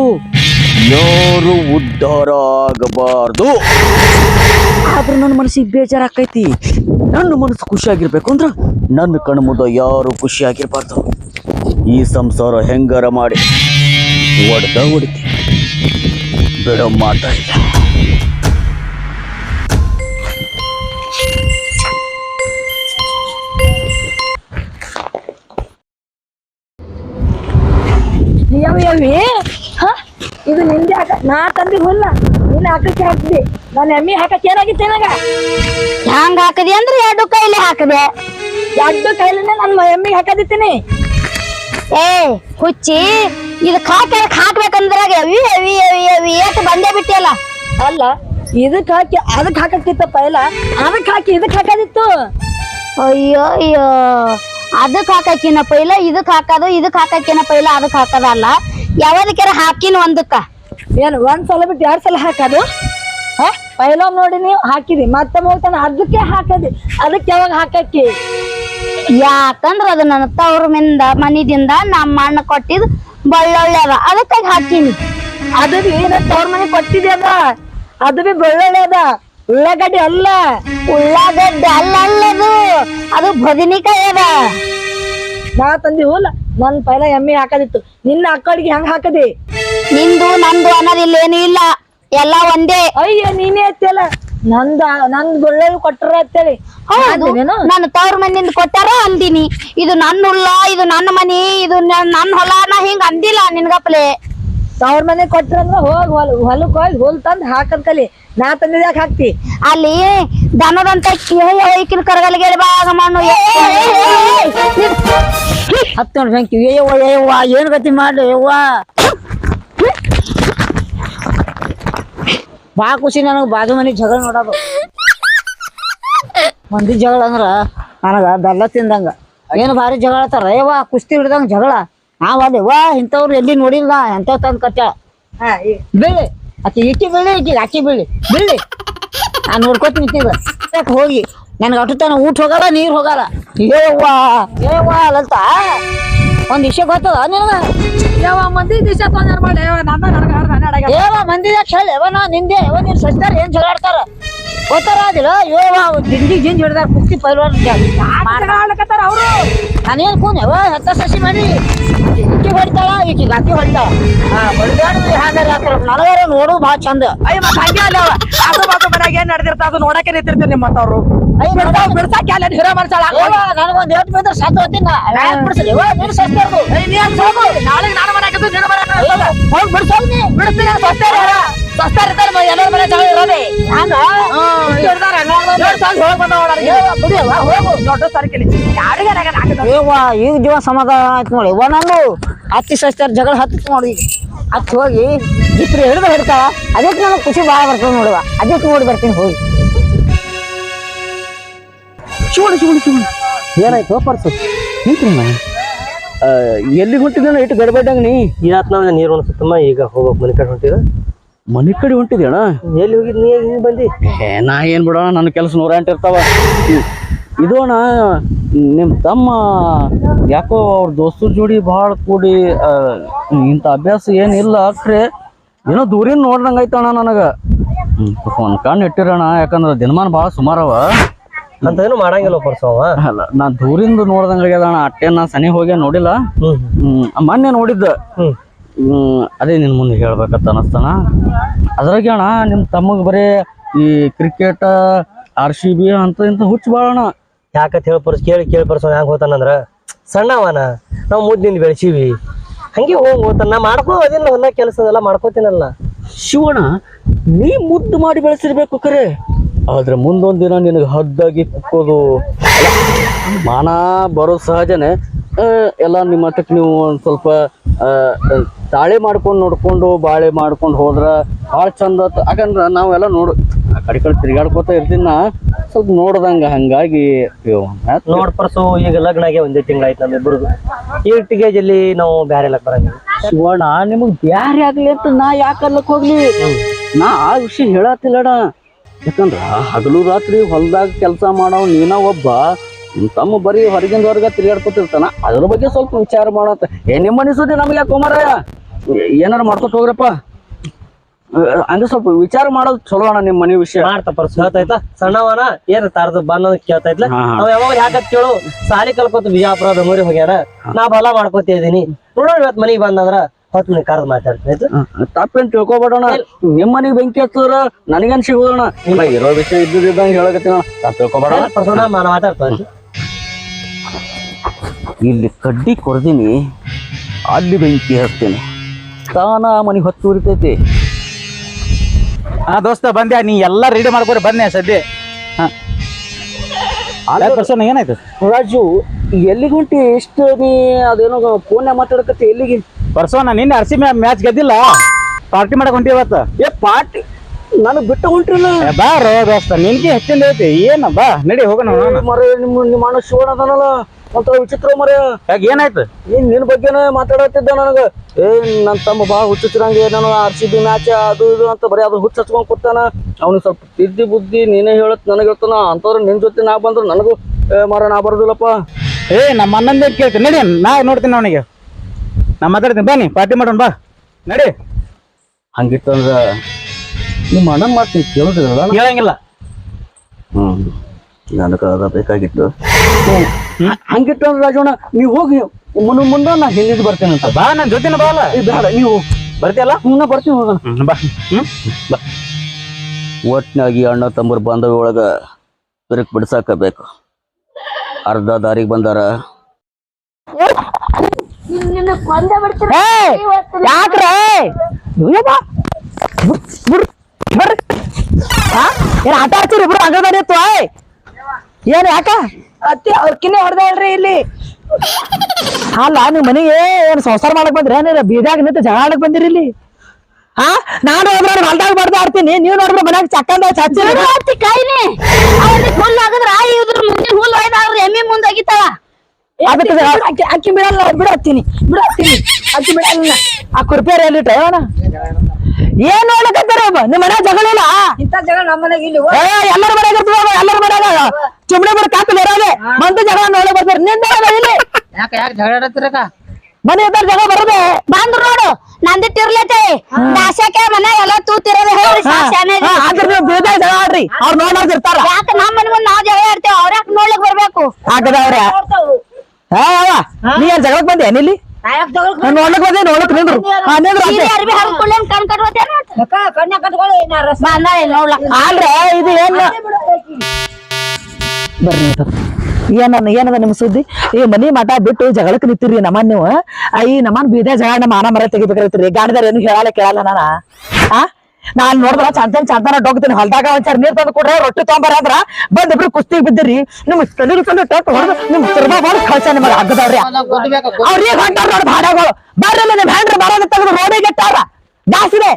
ಯಾರು ಉದ್ಧಾರ ಆಗಬಾರ್ದು? ಆದ್ರೆ ನನ್ನ ಮನಸ್ಸಿಗೆ ಬೇಜಾರಾಕೈತಿ. ನನ್ನ ಮನಸ್ಸು ಖುಷಿಯಾಗಿರ್ಬೇಕು ಅಂದ್ರೆ ನನ್ನ ಕಣ್ಣು ಮುಂದೆ ಯಾರು ಖುಷಿಯಾಗಿರ್ಬಾರ್ದು. ಈ ಸಂಸಾರ ಹೆಂಗಾರ ಮಾಡಿ ಒಡ್ದ ಹೊಡಿತಿ. ಬಿಡೋ ಮಾತಾ ಇಲ್ಲ. ಇದು ನಿಂದೆ ಆಗ ನಾ ತಂದಿ ಹುಲ್ಲ ನಿನ್ನ ಹಾಕಕ್ಕೆ ಹಾಕ್ತಿ ನಾನು ಎಮ್ಮಿ ಹಾಕಕ್ಕೆ ಏನಾಗಿತ್ತು ನನಗ ಹ್ಯಾಂಗ ಹಾಕದಿ ಅಂದ್ರೆ ಎರಡು ಕೈಲಿ ಹಾಕದೆ? ಎರಡು ಕೈಲಿನೇ ನನ್ನ ಎಮ್ಮಿಗೆ ಹಾಕದಿತ್ತೀನಿ ಏ ಹುಚ್ಚಿ ಇದಕ್ ಹಾಕಿ ಹಾಕ್ಬೇಕಂದ್ರಾಗ ಎವಿ ಅವಿ ಅವಿ ಎವಿ ಏಟ್ ಬಂದೇ ಬಿಟ್ಟಿಯಲ್ಲ? ಅಲ್ಲ ಇದಕ್ ಹಾಕಿ ಅದಕ್ ಹಾಕಕ್ಕಿತ್ತಪ್ಪ ಇಲ್ಲ ಅದಕ್ ಹಾಕಿ ಇದಕ್ ಹಾಕದಿತ್ತು. ಅಯ್ಯೋ ಅಯ್ಯೋ. ಅದಕ್ ಹಾಕಕಿನ ಪೈಲ ಇದಕ್ ಹಾಕದು ಇದಕ್ ಹಾಕಕಿನ ಪೈಲ ಅದಕ್ ಹಾಕೋದಲ್ಲ. ಯಾವ್ದಕ್ಕಾರ ಹಾಕಿನ ಒಂದಕ್ಕ? ಏನು ಒಂದ್ ಸಲ ಬಿಟ್ಟು ಎರಡ್ ಸಲ ಹಾಕೋದು? ಹಾ? ಪೈಲೋಮ್ ನೋಡಿ ನೀವು ಹಾಕಿದಿ ಮತ್ತೆ ಹೋಗ್ತಾನ ಅದಕ್ಕೆ ಹಾಕದಿ. ಅದಕ್ಕೆ ಯಾವಾಗ ಹಾಕಕ್ಕಿ? ಯಾಕಂದ್ರ ಅದು ನನ್ನ ತವ್ರ ಮಿಂದ ಮನಿದಿಂದ ನಮ್ಮ ಅಣ್ಣ ಕೊಟ್ಟಿದ್ ಬಳ್ಳೊಳ್ಳೆ ಅದ ಅದಕ್ಕಾಗಿ ಹಾಕಿನಿ ಅದು ಬಿ ಏನ ತವ್ರ ಮನೆ ಕೊಟ್ಟಿದೆ ಅದ ಅದು ಬಿ ಬೆಳ್ಳುಳ್ಳಿ ಅದ ಉಳ್ಳಾಗಡ್ಡಿ ಅಲ್ಲ. ಉಳ್ಳಾಗಡ್ಡಿ ಅಲ್ಲ ಅಲ್ಲದು. ಅದು ಬದನಿಕಾಯಿ ಅದ ನಾ ತಂದಿ ಹುಲ್ಲ ನನ್ ಪೈಲ ಎಮ್ಮಿ ಹಾಕದಿತ್ತು. ನಿನ್ನ ಅಕ್ಕಡಿಗೆ ಹೆಂಗ್ ಹಾಕದಿ? ನಿಂದು ನಂದು ಅನ್ನೋದಿಲ್ಲ ಏನು ಇಲ್ಲ. ಎಲ್ಲ ಒಂದೇ. ಅಯ್ಯ ನೀನೇ ಅತ್ತಲ್ಲ ನಂದ ನಂದ್ ಬೆಳ್ಳುಳ್ಳಿ ಕೊಟ್ಟರ ಅಂತೇಳಿ. ಹೌದು? ನಾನು ತವ್ರ ಮನಿಂದ ಕೊಟ್ಟಾರ ಅಂದಿನಿ. ಇದು ನನ್ನ ಹುಲ್ಲ ಇದು ನನ್ನ ಮನಿ ಇದು ನನ್ನ ಹೊಲ ನಾ ಹಿಂಗ ಅಂದಿಲ್ಲ ನಿನ್ಗಪ್ಲೆ. ತವ್ರ ಮನೆ ಕೊಟ್ರಂದ್ರ ಹೋಗ್ ಹೊಲ ಹೊಲಕ್ ಹೋಗಿ ಹೊಲ್ ತಂದ್ ಹಾಕದ್ ಕಲಿ. ನಾ ತಂದಿದ್ ಯಾಕೆ ಹಾಕ್ತಿ? ಅಲ್ಲಿ ದನದಂತ ಐಕಿನ ಕರಗಲಿಗೆ ಬಾಗ ಮಣ್ಣು. ಹತ್ತು ನೋಡಿ ಬ್ಯಾಂಕಿ ಏಯವ್ವ ಏಯವ್ವ ಏನ್ ಗತಿ ಮಾಡ್ಲಿ ಯವ್ವ? ಬಾ ಖುಷಿ ನನಗೆ ಬಾಜು ಮನೆ ಜಗಳ ನೋಡೋದು. ಮಂದಿ ಜಗಳ ಅಂದ್ರ ನನಗ ಬೆಲ್ಲ ತಿಂದಂಗ. ಏನು ಭಾರಿ ಜಗಳ ಆತಾರ ವಾ ಕುಸ್ತಿ ಹಿಡ್ದಂಗ ಜಗಳ. ನಾವ್ ಅಲ್ಲಿ ವಾ ಇಂಥವ್ರು ಎಲ್ಲಿ ನೋಡಿಲ್ಲ ಎಂಥವ್ ತಂದ್ ಕಟ್ಟ ಬೀಳಿ ಆಕಿ ಇಟ್ಟಿ ಬೀಳಿ ಇಟ್ಟಿ ಅಕ್ಕಿ ಬೀಳಿ ಬೀಳಿ ನಾ ನೋಡ್ಕೊತೀನಿ ಯಾಕ್ ಹೋಗಿ? ನನ್ಗೆ ಅಟ್ಟು ತನ ಊಟ ಹೋಗಲ್ಲ ನೀರ್ ಹೋಗಲ್ಲ. ಏವ್ವ ಏವ್ವ ಲಲಿತಾ ಒಂದ್ ವಿಷಯ ಗೊತ್ತದ ನಿನಗ? ಯಾವ ಮಂದಿ ದಿವಸ ತೊಂದರೆ ಮಾಡಿ? ನನ್ನ ನನಗೆ ಹನ್ನೆರಡಾಗ ಏವ ಮಂದಿ ಹೇಳಿ ಯಾವ ನಾ ನಿಂದೆ? ಯಾವ ನೀನ್ ಸಜ್ಜಾರ ಏನ್ ಜಗಾಡ್ತಾರ ಗೊತ್ತಾರ ಅದಿಲ್ಲ ಏವ ದಿಂಡಿ ಜಿಂಜ್ ಹಿಡ್ದಾರ ಕುಸ್ತಿ ಪೈಲ್ವಾನ್ ಆಡ್ಲಕತ್ತಾರ ಅವರು? ನಾನೇನ್ ಕೂನ್? ಯಾವ ಹತ್ತ ಸಸಿ ಮಾಡಿ? ಇಕ್ಕಿ ಹೊಡಿತಾಳ ಈಕಿ ಗಾತಿ ಹೊಡಿತಾಳ. ಹಾ ಹೊಡಿದಾಡ್ರಿ ಹಾಗಾರ ನನಗಾರ ನೋಡು ಭಾಳ ಚಂದ. ಅಯ್ಯ ಮತ್ತೆ ಹಂಗೆ ಅಲ್ಲ ಅವ. ನಡೆದಿರ್ತ ಅದು ನೋಡಕ್ಕೆ ನಿಂತಿರ್ತೀರಿ ನಿಮ್ಮ ಬಿಡ್ತಾವ್ ಬಿಡ್ಸಾಕ ಅಲ್ಲ ಹಿರ ಏವ ನನಗೊಂದ್ ಏಟ್ ಬಿದ್ರೆ ಸತ್ ಹೋಗ್ತೀನಿ ನೀನ್ ನಾನು ಹೋಗಿ ಬಿಡ್ಸೋಗ್ ನೀ ಬಿಡಿಸ್ತೀನಿ ಸಸ್ತಾರ ಸಸ್ತಾರ ಇರ್ತಾರ ಎಲ್ಲರ ಮನೆ ಇರೋದೆ? ಈಗ ಜೀವ ಸಮಾಧಾನ ಆಯ್ತು ನೋಡಿ. ಇವ ನಾನು ಹತ್ತಿ ಸಸ್ತಾರ ಜಗಳ ಹತ್ತಿತ್ತು ನೋಡಿ ಹತ್ತಿ ಹೋಗಿ ಇಬ್ರು ಹಿಡಿದು ಹಿಡ್ತಾವ ಅದಕ್ಕೆ ನನಗೆ ಖುಷಿ ಭಾಳ ಬರ್ತದೆ ನೋಡುವ. ಅದಕ್ಕೆ ನೋಡಿ ಬರ್ತೀನಿ ಹೋಗಿ. ಚೂಡು ಚೂಡು ಚೂಡು ಏನಾಯ್ತು ಪರ್ಸು ಎಲ್ಲಿ ಹೊಂಟಿದ್ದೇನ ಇಟ್ಟು ಗಡ್ಬಡ್ಡಂಗ ನೀ? ನಾವ್ ನೀರು ಅನ್ಸುತ್ತಮ್ಮ ಈಗ ಹೋಗ್ಬೇಕು ಮನೆ ಕಡೆ ಹೊಂಟಿದ ಮನೆ ಕಡೆ ಹೊಂಟಿದ್ಯಣ ಎಲ್ಲಿ ಹೋಗಿದ್ ನೀ ಹಿಂಗ್ ಬಂದಿ? ಏ ನಾ ಏನ್ ಬಿಡೋಣ ನನ್ನ ಕೆಲಸ ನೂರ ಎಂಟು ಇರ್ತಾವ. ಇದು ಅಣ್ಣ ನಿಮ್ಮ ತಮ್ಮ ಯಾಕೋ ಅವ್ರ ದೋಸ್ತರ ಜೋಡಿ ಭಾಳ ಕೂಡಿ ಆ, ಇಂಥ ಅಭ್ಯಾಸ ಏನಿಲ್ಲ ಅಕ್ರೆ ಏನೋ ದೂರಿನ ನೋಡ್ದಂಗ ಐತಣ್ಣ ನನಗೆ. ಒಂದು ಕಣ್ಣು ಇಟ್ಟಿರೋಣ ಯಾಕಂದ್ರೆ ದಿನಮಾನ ಭಾಳ ಸುಮಾರವ. ಅಂತೇನು ಮಾಡಂಗಿಲ್ಲ ಪರ್ಸವ ಅಲ್ಲ ನಾ ದೂರಿಂದ ನೋಡ್ದಂಗೆ ಆಗ್ಯದ ಅಣ್ಣ ಅಟ್ಟೆ ನಾ ಸನಿ ಹೋಗಿ ನೋಡಿಲ್ಲ. ಹ್ಮ್ ಹ್ಮ್. ಮೊನ್ನೆ ನೋಡಿದ್ದ. ಹ್ಮ್. ಅದೇ ನಿನ್ನ ಮುಂದೆ ಹೇಳ್ಬೇಕಂತ ಅನಸ್ತಾನ. ಅದ್ರಾಗೆ ಅಣ್ಣ ನಿಮ್ಮ ತಮ್ಮಗೆ ಬರೀ ಈ ಕ್ರಿಕೆಟ್ ಆರ್ ಸಿ ಬಿ ಅಂತ ಇಂತ ಹುಚ್ಚ ಬಾಳಣ ಯಾಕಂತ ಹೇಳಿ ಪರ್ಸ್ ಕೇಳಿ ಕೇಳಿ ಪರ್ಸ್ ಹೆಂಗ್ ಹೋತಾನಂದ್ರ ಸಣ್ಣವನ ನಾವು ಮುದ್ದಿಂದ ಬೆಳೆಸೀವಿ. ಹಂಗೆ ಹೋಗಿ ಹೋತಾನ ಮಾಡ್ಕೋ ಅದಿಲ್ಲ ಹೊಲ ಕೆಲಸ ಅದೆಲ್ಲ ಮಾಡ್ಕೋತೀನಲ್ಲ. ಶಿವಣ್ಣ ನೀ ಮುದ್ದು ಮಾಡಿ ಬೆಳೆಸಿರ್ಬೇಕು ಕರೆ. ಆದ್ರೆ ಮುಂದೊಂದು ದಿನ ನಿನಗೆ ಹದ್ದಾಗಿ ಕುಕ್ಕೋದು. ಮಾನ ಬರೋ ಸಹಜನೇ. ಎಲ್ಲ ನಿಮ್ಮ ಮಟ್ಟಕ್ಕೆ ನೀವು ಒಂದು ಸ್ವಲ್ಪ ತಾಳೆ ಮಾಡ್ಕೊಂಡು ನೋಡ್ಕೊಂಡು ಬಾಳೆ ಮಾಡ್ಕೊಂಡು ಹೋದ್ರೆ ಭಾಳ ಚಂದ ಯಾಕಂದ್ರೆ ನಾವೆಲ್ಲ ನೋಡು ಆ ಕಡೆ ಕಡೆ ತಿರ್ಗಾಡ್ಕೋತ ಇರ್ತೀನ ಸ್ವಲ್ಪ ನೋಡ್ದಂಗ ಹಂಗಾಗಿ ನೋಡ್ಪರ್ಸು ಮತ್ತ್ ನೋಡ್ ಪರ್ಸು ಈಗ ಲಗ್ನ ಆಗಿ ಒಂದೇ ತಿಂಗಳಾಯ್ತು ನಮ್ಮಿಬ್ಬರದು ಈ ಟಿಗೇಜಲ್ಲಿ ನಾವು ಬ್ಯಾರೆ ಲಕ್ ಬರಂಗಿಲ್ಲ. ಶಿವಣ್ಣ ನಿಮಗ್ ಬ್ಯಾರೆ ಆಗ್ಲಿ ಅಂತ ನಾ ಯಾಕೆ ಅಲ್ಲಕ್ ಹೋಗ್ಲಿ? ನಾ ಆ ವಿಷಯ ಹೇಳತ್ತಿಲ್ಲಡ ಯಾಕಂದ್ರ ಹಗಲು ರಾತ್ರಿ ಹೊಲ್ದಾಗ ಕೆಲಸ ಮಾಡೋ ನೀನ ಒಬ್ಬ ತಮ್ಮ ಬರೀ ಹೊರಗಿಂದ ಹೊರಗೆ ತಿರ್ಗಾಡ್ಕೊತಿರ್ತಾನ ಅದ್ರ ಬಗ್ಗೆ ಸ್ವಲ್ಪ ವಿಚಾರ ಮಾಡತ್ತ ಏ ನಿಮ್ಮ ಅನಿಸುದೇ ಸುದ್ದಿ ನಮ್ಗೆ ಯಾಕೆ ಹೋಮಾರಯ್ಯ ಏನಾರ ಮಾಡ್ಕೊತ ಹೋಗ್ರಪ್ಪ. ಅಂದ್ರೆ ಸ್ವಲ್ಪ ವಿಚಾರ ಮಾಡೋದು ಚಲೋ ಅಣ್ಣ ನಿಮ್ಮ ಮನೆ ವಿಷಯ. ಮಾಡ್ತಾ ಪರ್ಸು ಹೇಳ್ತಾಯ್ತಾ ಸಣ್ಣವನ ಏನ್ ತಾರದು ಬಂದ ಹಾ. ನಾವ್ ಯಾವಾಗ ಯಾಕತ್ ಕೇಳು? ಸಾಲಿ ಕಲ್ಕೋತ ಬಿಜಾಪುರ ಬೆಂಗಳೂರಿಗೆ ಹೋಗ್ಯಾರ ನಾ ಬಲ ಮಾಡ್ಕೋತ ಇದೀನಿ ನೋಡೋಣ ಇವತ್ ಮನಿಗ್ ಬಂದಂದ್ರ ಹೊತ್ತು ಮನಿ ಕರೆದು ಅಹ್, ತಪ್ಪೇನ್ ತಿಳ್ಕೊಬೇಡೋಣ ನಿಮ್ಮ ಮನೆಗೆ ಬೆಂಕಿ ಹತ್ತದ್ರ ನನಗೇನ್ ಸಿಗೋದಣ್ಣ ಇರೋ ವಿಷಯ ಇದ್ದಿದ್ದಂಗೆ ಹೇಳಕತ್ತೀನಿ ತಪ್ಪು ತಿಳ್ಕೊಬೇಡ ಪರ್ಸು ಮಾತಾಡ್ತಾ ಇಲ್ಲಿ ಕಡ್ಡಿ ಕೊರ್ದಿನಿ ಅಲ್ಲಿ ಬೆಂಕಿ ಹಚ್ತೀನಿ ತಾನ ಮನೆ ಹೊತ್ತು ಉರಿತೈತಿ. ಹಾ ದೋಸ್ತ ಬಂದ್ಯಾ? ನೀ ಎಲ್ಲ ರೆಡಿ ಮಾಡ್ಕೊರಿ ಬನ್ನಿ ಸದ್ಯ. ಹಾ. ಪರ್ಸನ್ ಏನಾಯ್ತು? ರಾಜು ಎಲ್ಲಿಗೆ ಹೊಂಟಿ ಎಷ್ಟು ನೀ ಅದೇನೋ ಫೋನ್ ಮಾತಾಡಕತ್ತಿ ಎಲ್ಲಿಗೆ? ಪರ್ಸೋನ ನಿನ್ನೆ ಅರ್ಸಿ ಮ್ಯಾಚ್ ಗೆದ್ದಿಲ್ಲ? ಪಾರ್ಟಿ ಮಾಡಕ್ ಹೊಂಟಿ ಇವತ್ತು? ಏ ಪಾಟಿ ನನಗೆ ಬಿಟ್ಟು ಹೊಂಟಿಲ್ಲ ಬಾ ರೋ ದೋಸ್ತ ನಿನ್ಗೆ ಹೆಚ್ಚಿಂದ ಐತಿ. ಏನ ಬಾ ನಡಿ ಹೋಗೋಣ ನೋಡೋಣ. ಮರ ನಿಮ್ಮ ನಿಮ್ಮ ಅಣ್ಣ ಶಿವಣ್ಣ ಅದಾನಲ್ಲ. ಒಂಥರ ವಿಚಿತ್ರ ಮರ. ಯಾಕ ಏನಾಯ್ತು? ನೀನ್ ನಿನ್ ಬಗ್ಗೆನೇ ಮಾತಾಡತ್ತಿದ್ದ ನನಗ. ಏ ನನ್ನ ತಮ್ಮ ಬಾ ಹುಚ್ಚುಚ್ಚಿರಂಗೆ ನಾನು ಆರ್ ಸಿ ಬಿ ಮ್ಯಾಚ್ ಅದು ಇದು ಅಂತ ಬರೀ ಅದು ಹುಚ್ಚ ಹಚ್ಕೊಂಡ್ ಕೊಡ್ತಾನ ಅವ್ನಿಗೆ ಸ್ವಲ್ಪ ತಿದ್ದಿ ಬುದ್ಧಿ ನೀನೇ ಹೇಳತ್ ನನಗೆ ಹೇಳ್ತಾನ. ಅಂತವ್ರ ನಿನ್ ಜೊತೆ ನಾ ಬಂದ್ರು ನನಗೂ ಏ ಮರ ನಾ ಬರೋದಿಲ್ಲಪ್ಪ. ಏ ನಮ್ಮ ಅಣ್ಣಂದ ಕೇಳ್ತೀನಿ ನಡಿ ನಾ ನೋಡ್ತೀನಿ ಅವನಿಗೆ. ನಾ ಮಾತಾಡ್ತೀನಿ. ಬನ್ನಿ ಪಾರ್ಟಿ ಮಾಡೋಣ ಬಾ. ನಡಿ. ಹಂಗಿತ್ತಂದ್ರ ನಿಮ್ಮ ಅಣ್ಣ ಮಾತು ನೀವು ಕೇಳೋದಿಲ್ಲ ಹೇಳಂಗಿಲ್ಲ ಹ್ಮ್. ನನಗೆ ಅದ ಬೇಕಾಗಿತ್ತು. ಅಂದ್ರೆ ರಾಜಣ್ಣ ನೀವು ಹೋಗಿ ಮುನ್ನ ಮುಂದೆ ನಾ ಹಿಂದಿದ್ದು ಬರ್ತೇನೆ ಅಂತ. ಬಾ ನನ್ ಜೊತೆ ಬಾ ಅಲ್ಲ. ಬೇಡ ನೀವು ಬರ್ತೀಯಲ್ಲ? ಹ್ಞೂ ನಾ ಬರ್ತೀನಿ ಹೋಗೋಣ. ಬಾ. ಹ್ಮ್ ಒಟ್ನಾಗಿ ಅಣ್ಣ ತಮ್ಮರ ಬಾಂಧವ್ಯ ಒಳಗ ಬಿರುಕು ಬಿಡ್ಸಾಕಬೇಕು. ಅರ್ಧ ದಾರಿಗೆ ಬಂದಾರ. ಯಾಕ್ರೆ? ಏನ್ ಆಟ ಆಡ್ತೀರಿ ಇಬ್ರು? ಹಂಗ ಆಯ್ ಏನ್ ಯಾಕ? ಅತ್ತಿ ಅವ್ರಕಿನ್ನ ಹೊಡೆದ ಹೇಳ್ರಿ ಇಲ್ಲಿ. ಅಲ್ಲ ನಿಮ್ ಮನೆಗೆ ಏನ್ ಸಂಸಾರ ಮಾಡಕ್ ಬಂದ್ರಿ? ಏನಿಲ್ಲ ಬೀದಾಗ ನಿಂತ ಜಗಳ ಆಡಕ್ ಬಂದಿರಿ ಇಲ್ಲಿ. ಹಾ ನಾನು ಹೋದ್ರೆ ಹೊಲ್ದಾಗ ಬರ್ದ ಆಡ್ತೀನಿ ನೀವ್ ನೋಡಿದ್ರೆ ಮನ್ಯಾಗ ಚಕ್ಕಂದ ಚಚ್ಚಿ ಅತ್ತಿ ಕೈನಿ. ಅವ್ರಿಗೆ ಹುಲ್ಲು ಆಗಿದ್ರ ಇದ್ರ ಮುಂದೆ ಹುಲ್ಲು ಒಯ್ದಾವ್ರಿ ಎಮ್ಮಿ ಮುಂದೆ ಆಗಿತ್ತಾವ ಅದಕ್ಕೆ ಅಕ್ಕಿ ಬಿಡಲ್ಲ ಬಿಡು ಹತ್ತೀನಿ ಬಿಡು ಹತ್ತೀನಿ ಅಕ್ಕಿ ಬಿಡಲ್ಲ. ಆ ಕುರ್ಪೇರಿ ಎಲ್ಲಿ ಅವನ ಏನ್ ನೋಡ್ಲಕತ್ತಾರ ನಿಮ್ ಮನ್ಯಾಗ ಜಗಳ ಇಲ್ಲ? ಇಂಥ ಜಗಳ ನಮ್ಮ ಮನೆಗೆ ಇಲ್ಲಿ ಏ ಎಲ್ಲರ ಮನೆಯಾಗ ಇರ್ತದ ಎಲ್ಲರ ಮನ್ಯಾಗ ಚುಮ್ನೆ ಬಿಡ ಕಾಪಿ ಬರೋದೆ ಮಂದಿ ಜಗಳ ನೋಡಕ್ ಬರ್ತಾರ. ನಿಂದ ಇಲ್ಲಿ. ಯಾಕೆ ಯಾಕೆ ಜಗಳ ಆಡತ್ತಿರಕ ಮನೆ ಇದ್ದಾರ ಜಗಳ ಬರೋದೆ? ಬಂದ್ರು ನೋಡು ನಂದಿಟ್ಟಿರ್ಲತೆ ದಾಸಕ್ಕೆ ಮನೆ ಎಲ್ಲ ತೂತಿರೋದು ಹಾ, ಆದ್ರೆ ನೀವು ಬೀದಾಗ ಜಗಳ ಆಡ್ರಿ. ಅವ್ರು ನೋಡೋದ್ ಇರ್ತಾರ. ಯಾಕೆ ನಮ್ಮ ಮನೆ ಮುಂದೆ ನಾವ್ ಜಗಳ ಆಡ್ತೇವೆ ಅವ್ರ ಯಾಕೆ ನೋಡ್ಲಿಕ್ ಬರ್ಬೇಕು? ಹಾ ನೀ ಏನ್ ಜಗಳಕ್ ಬಂದೆ ನಾನ್ ನೋಡ್ಲಕ್ ಬಂದೆ ನೋಡ್ಲಕ್ ನಿಂದ್ರು. ಹಾ ಅಷ್ಟೇ ಆದ್ರೆ ಇದು ಏನ್? ಬರ್ರಿ ಏನ ಏನದ ನಿಮ್ ಸುದ್ದಿ? ಈ ಮನಿ ಮಠ ಬಿಟ್ಟು ಜಗಳಕ್ಕೆ ನಿಂತಿರಿ ನಮ್ಮನ್ ನೀವು. ಈ ನಮ್ಮನ್ ಬೀದ ಜಗಳ ನಮ್ಮ ಮಾನ ಮರ ತೆಗಿಬೇಕಿರ್ತೀರಿ ಗಾಡಿದಾರ ಏನು ಹೇಳಲ್ಲ ಕೇಳಲ್ಲ ನಾನ. ಆ? ನಾನ್ ನೋಡಿದ್ರ ಚಂದ ಚಂದನ ಡೋಗ್ತೀನಿ. ಹೊಲ್ದಾಗ ಒಂದ್ಸಾರಿ ನೀರ್ ತಂದು ಕೊಡ್ರೆ ರೊಟ್ಟಿ ತೊಗೊಂಬರ ಅಂದ್ರ ಬಂದ್ ಇಬ್ರು ಕುಸ್ತಿ ಬಿದ್ದಿರಿ. ನಿಮ್ ತಲೆ ತಂದು ಟಟ್ ಹೊಡೆದು ನಿಮ್ ತಿರ್ಬಾ ಮಾಡಿ ಕಳ್ಸ ನಿಮಗೆ ಹಗ್ಗದವ್ರಿ ಅವ್ರಿಗೆ ಹೊಂಟಾರ ನೋಡಿ ಭಾಡಗಳು ಬರ್ರಲ್ಲ ನಿಮ್ ಹೆಂಡ್ರ ಬರೋದ ತೆಗೆದು ರೋಡಿಗೆ ಇಟ್ಟಾರ. ಜಾಸ್ತಿದೆ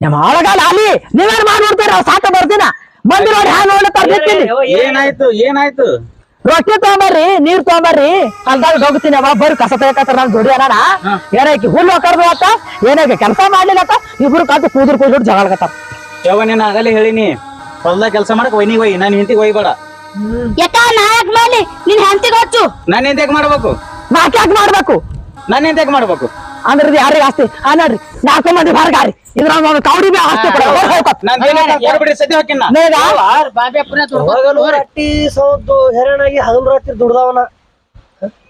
ನಮ್ಮ ಒಳಗಾಲ ಅಲ್ಲಿ. ನೀವೇನ್ ಮಾಡ್ಬಿಡ್ತೀರ? ನೋಡ್ತೀರ ಸಾಕ ಬರ್ತೀನ ಬಂದು ನೋಡಿ ಹ್ಯಾಂಗ ನೋಡಿ ಏನಾಯ್ತು ಏನಾಯ್ತು? ರೊಟ್ಟಿ ತಗೊಂಬರ್ರಿ ನೀರ್ ತಗೊಂಬರ್ರಿ. ಅಲ್ದಾಗ ಹೋಗ್ತೀನಿ ಅವ ಬರ್ರಿ ಕಸ ತೆಗಕತ್ತಾರ ನಾನು ದುಡಿ ಅನಾನ ಏನಾಯ್ತು ಹುಲ್ಲು ಹಾಕರ್ದು ಆತ ಏನಾಯ್ತು ಕೆಲಸ ಮಾಡ್ಲಿಲ್ಲತ್ತ ಇಬ್ರು ಕಾತು ಕೂದ್ರು ಕೂದ್ರು ಜಗಳಕತ್ತಾರ ಯಾವ ನೀನ್ ಆಗಲೇ ಹೇಳಿನಿ. ಹೊಲ್ದಾಗ ಕೆಲಸ ಮಾಡಕ್ ಒಯ್ನಿ ಒಯ್ ನಾನು ಹಿಂತಿಗೆ ಒಯ್ಬೇಡ ಯಾಕ ನಾಯಕ್ ಮಾಡಿ ನಿನ್ ಹೆಂಡತಿಗೆ ಹಚ್ಚು. ನಾನು ಎಂತಕ್ ಮಾಡ್ಬೇಕು? ನಾಕ್ ಯಾಕೆ ಮಾಡ್ಬೇಕು? ನಾನು ಎಂತಕ್ ಮಾಡ್ಬೇಕು? ಅಂದ್ರೆ ಇದು ಯಾರಿಗೆ ಆಸ್ತಿ? ಆ ನೋಡ್ರಿ ನಾಲ್ಕು ಮಂದಿ ಹೊರಗಾರಿ ಇದ್ರಾಗ ಒಂದು ಕೌಡಿ ಬಿ ಆಸ್ತಿ ಕೊಡ. ನಾನ್ ಬಿಡ್ರಿ ಸದ್ಯ ಹಾಕಿನ. ಯಾವಾಗಲೂ ರಟ್ಟಿ ಸೌದ್ದು ಹೆರಣಾಗಿ ಹಗಲು ರಾತ್ರಿ ದುಡ್ದವನ.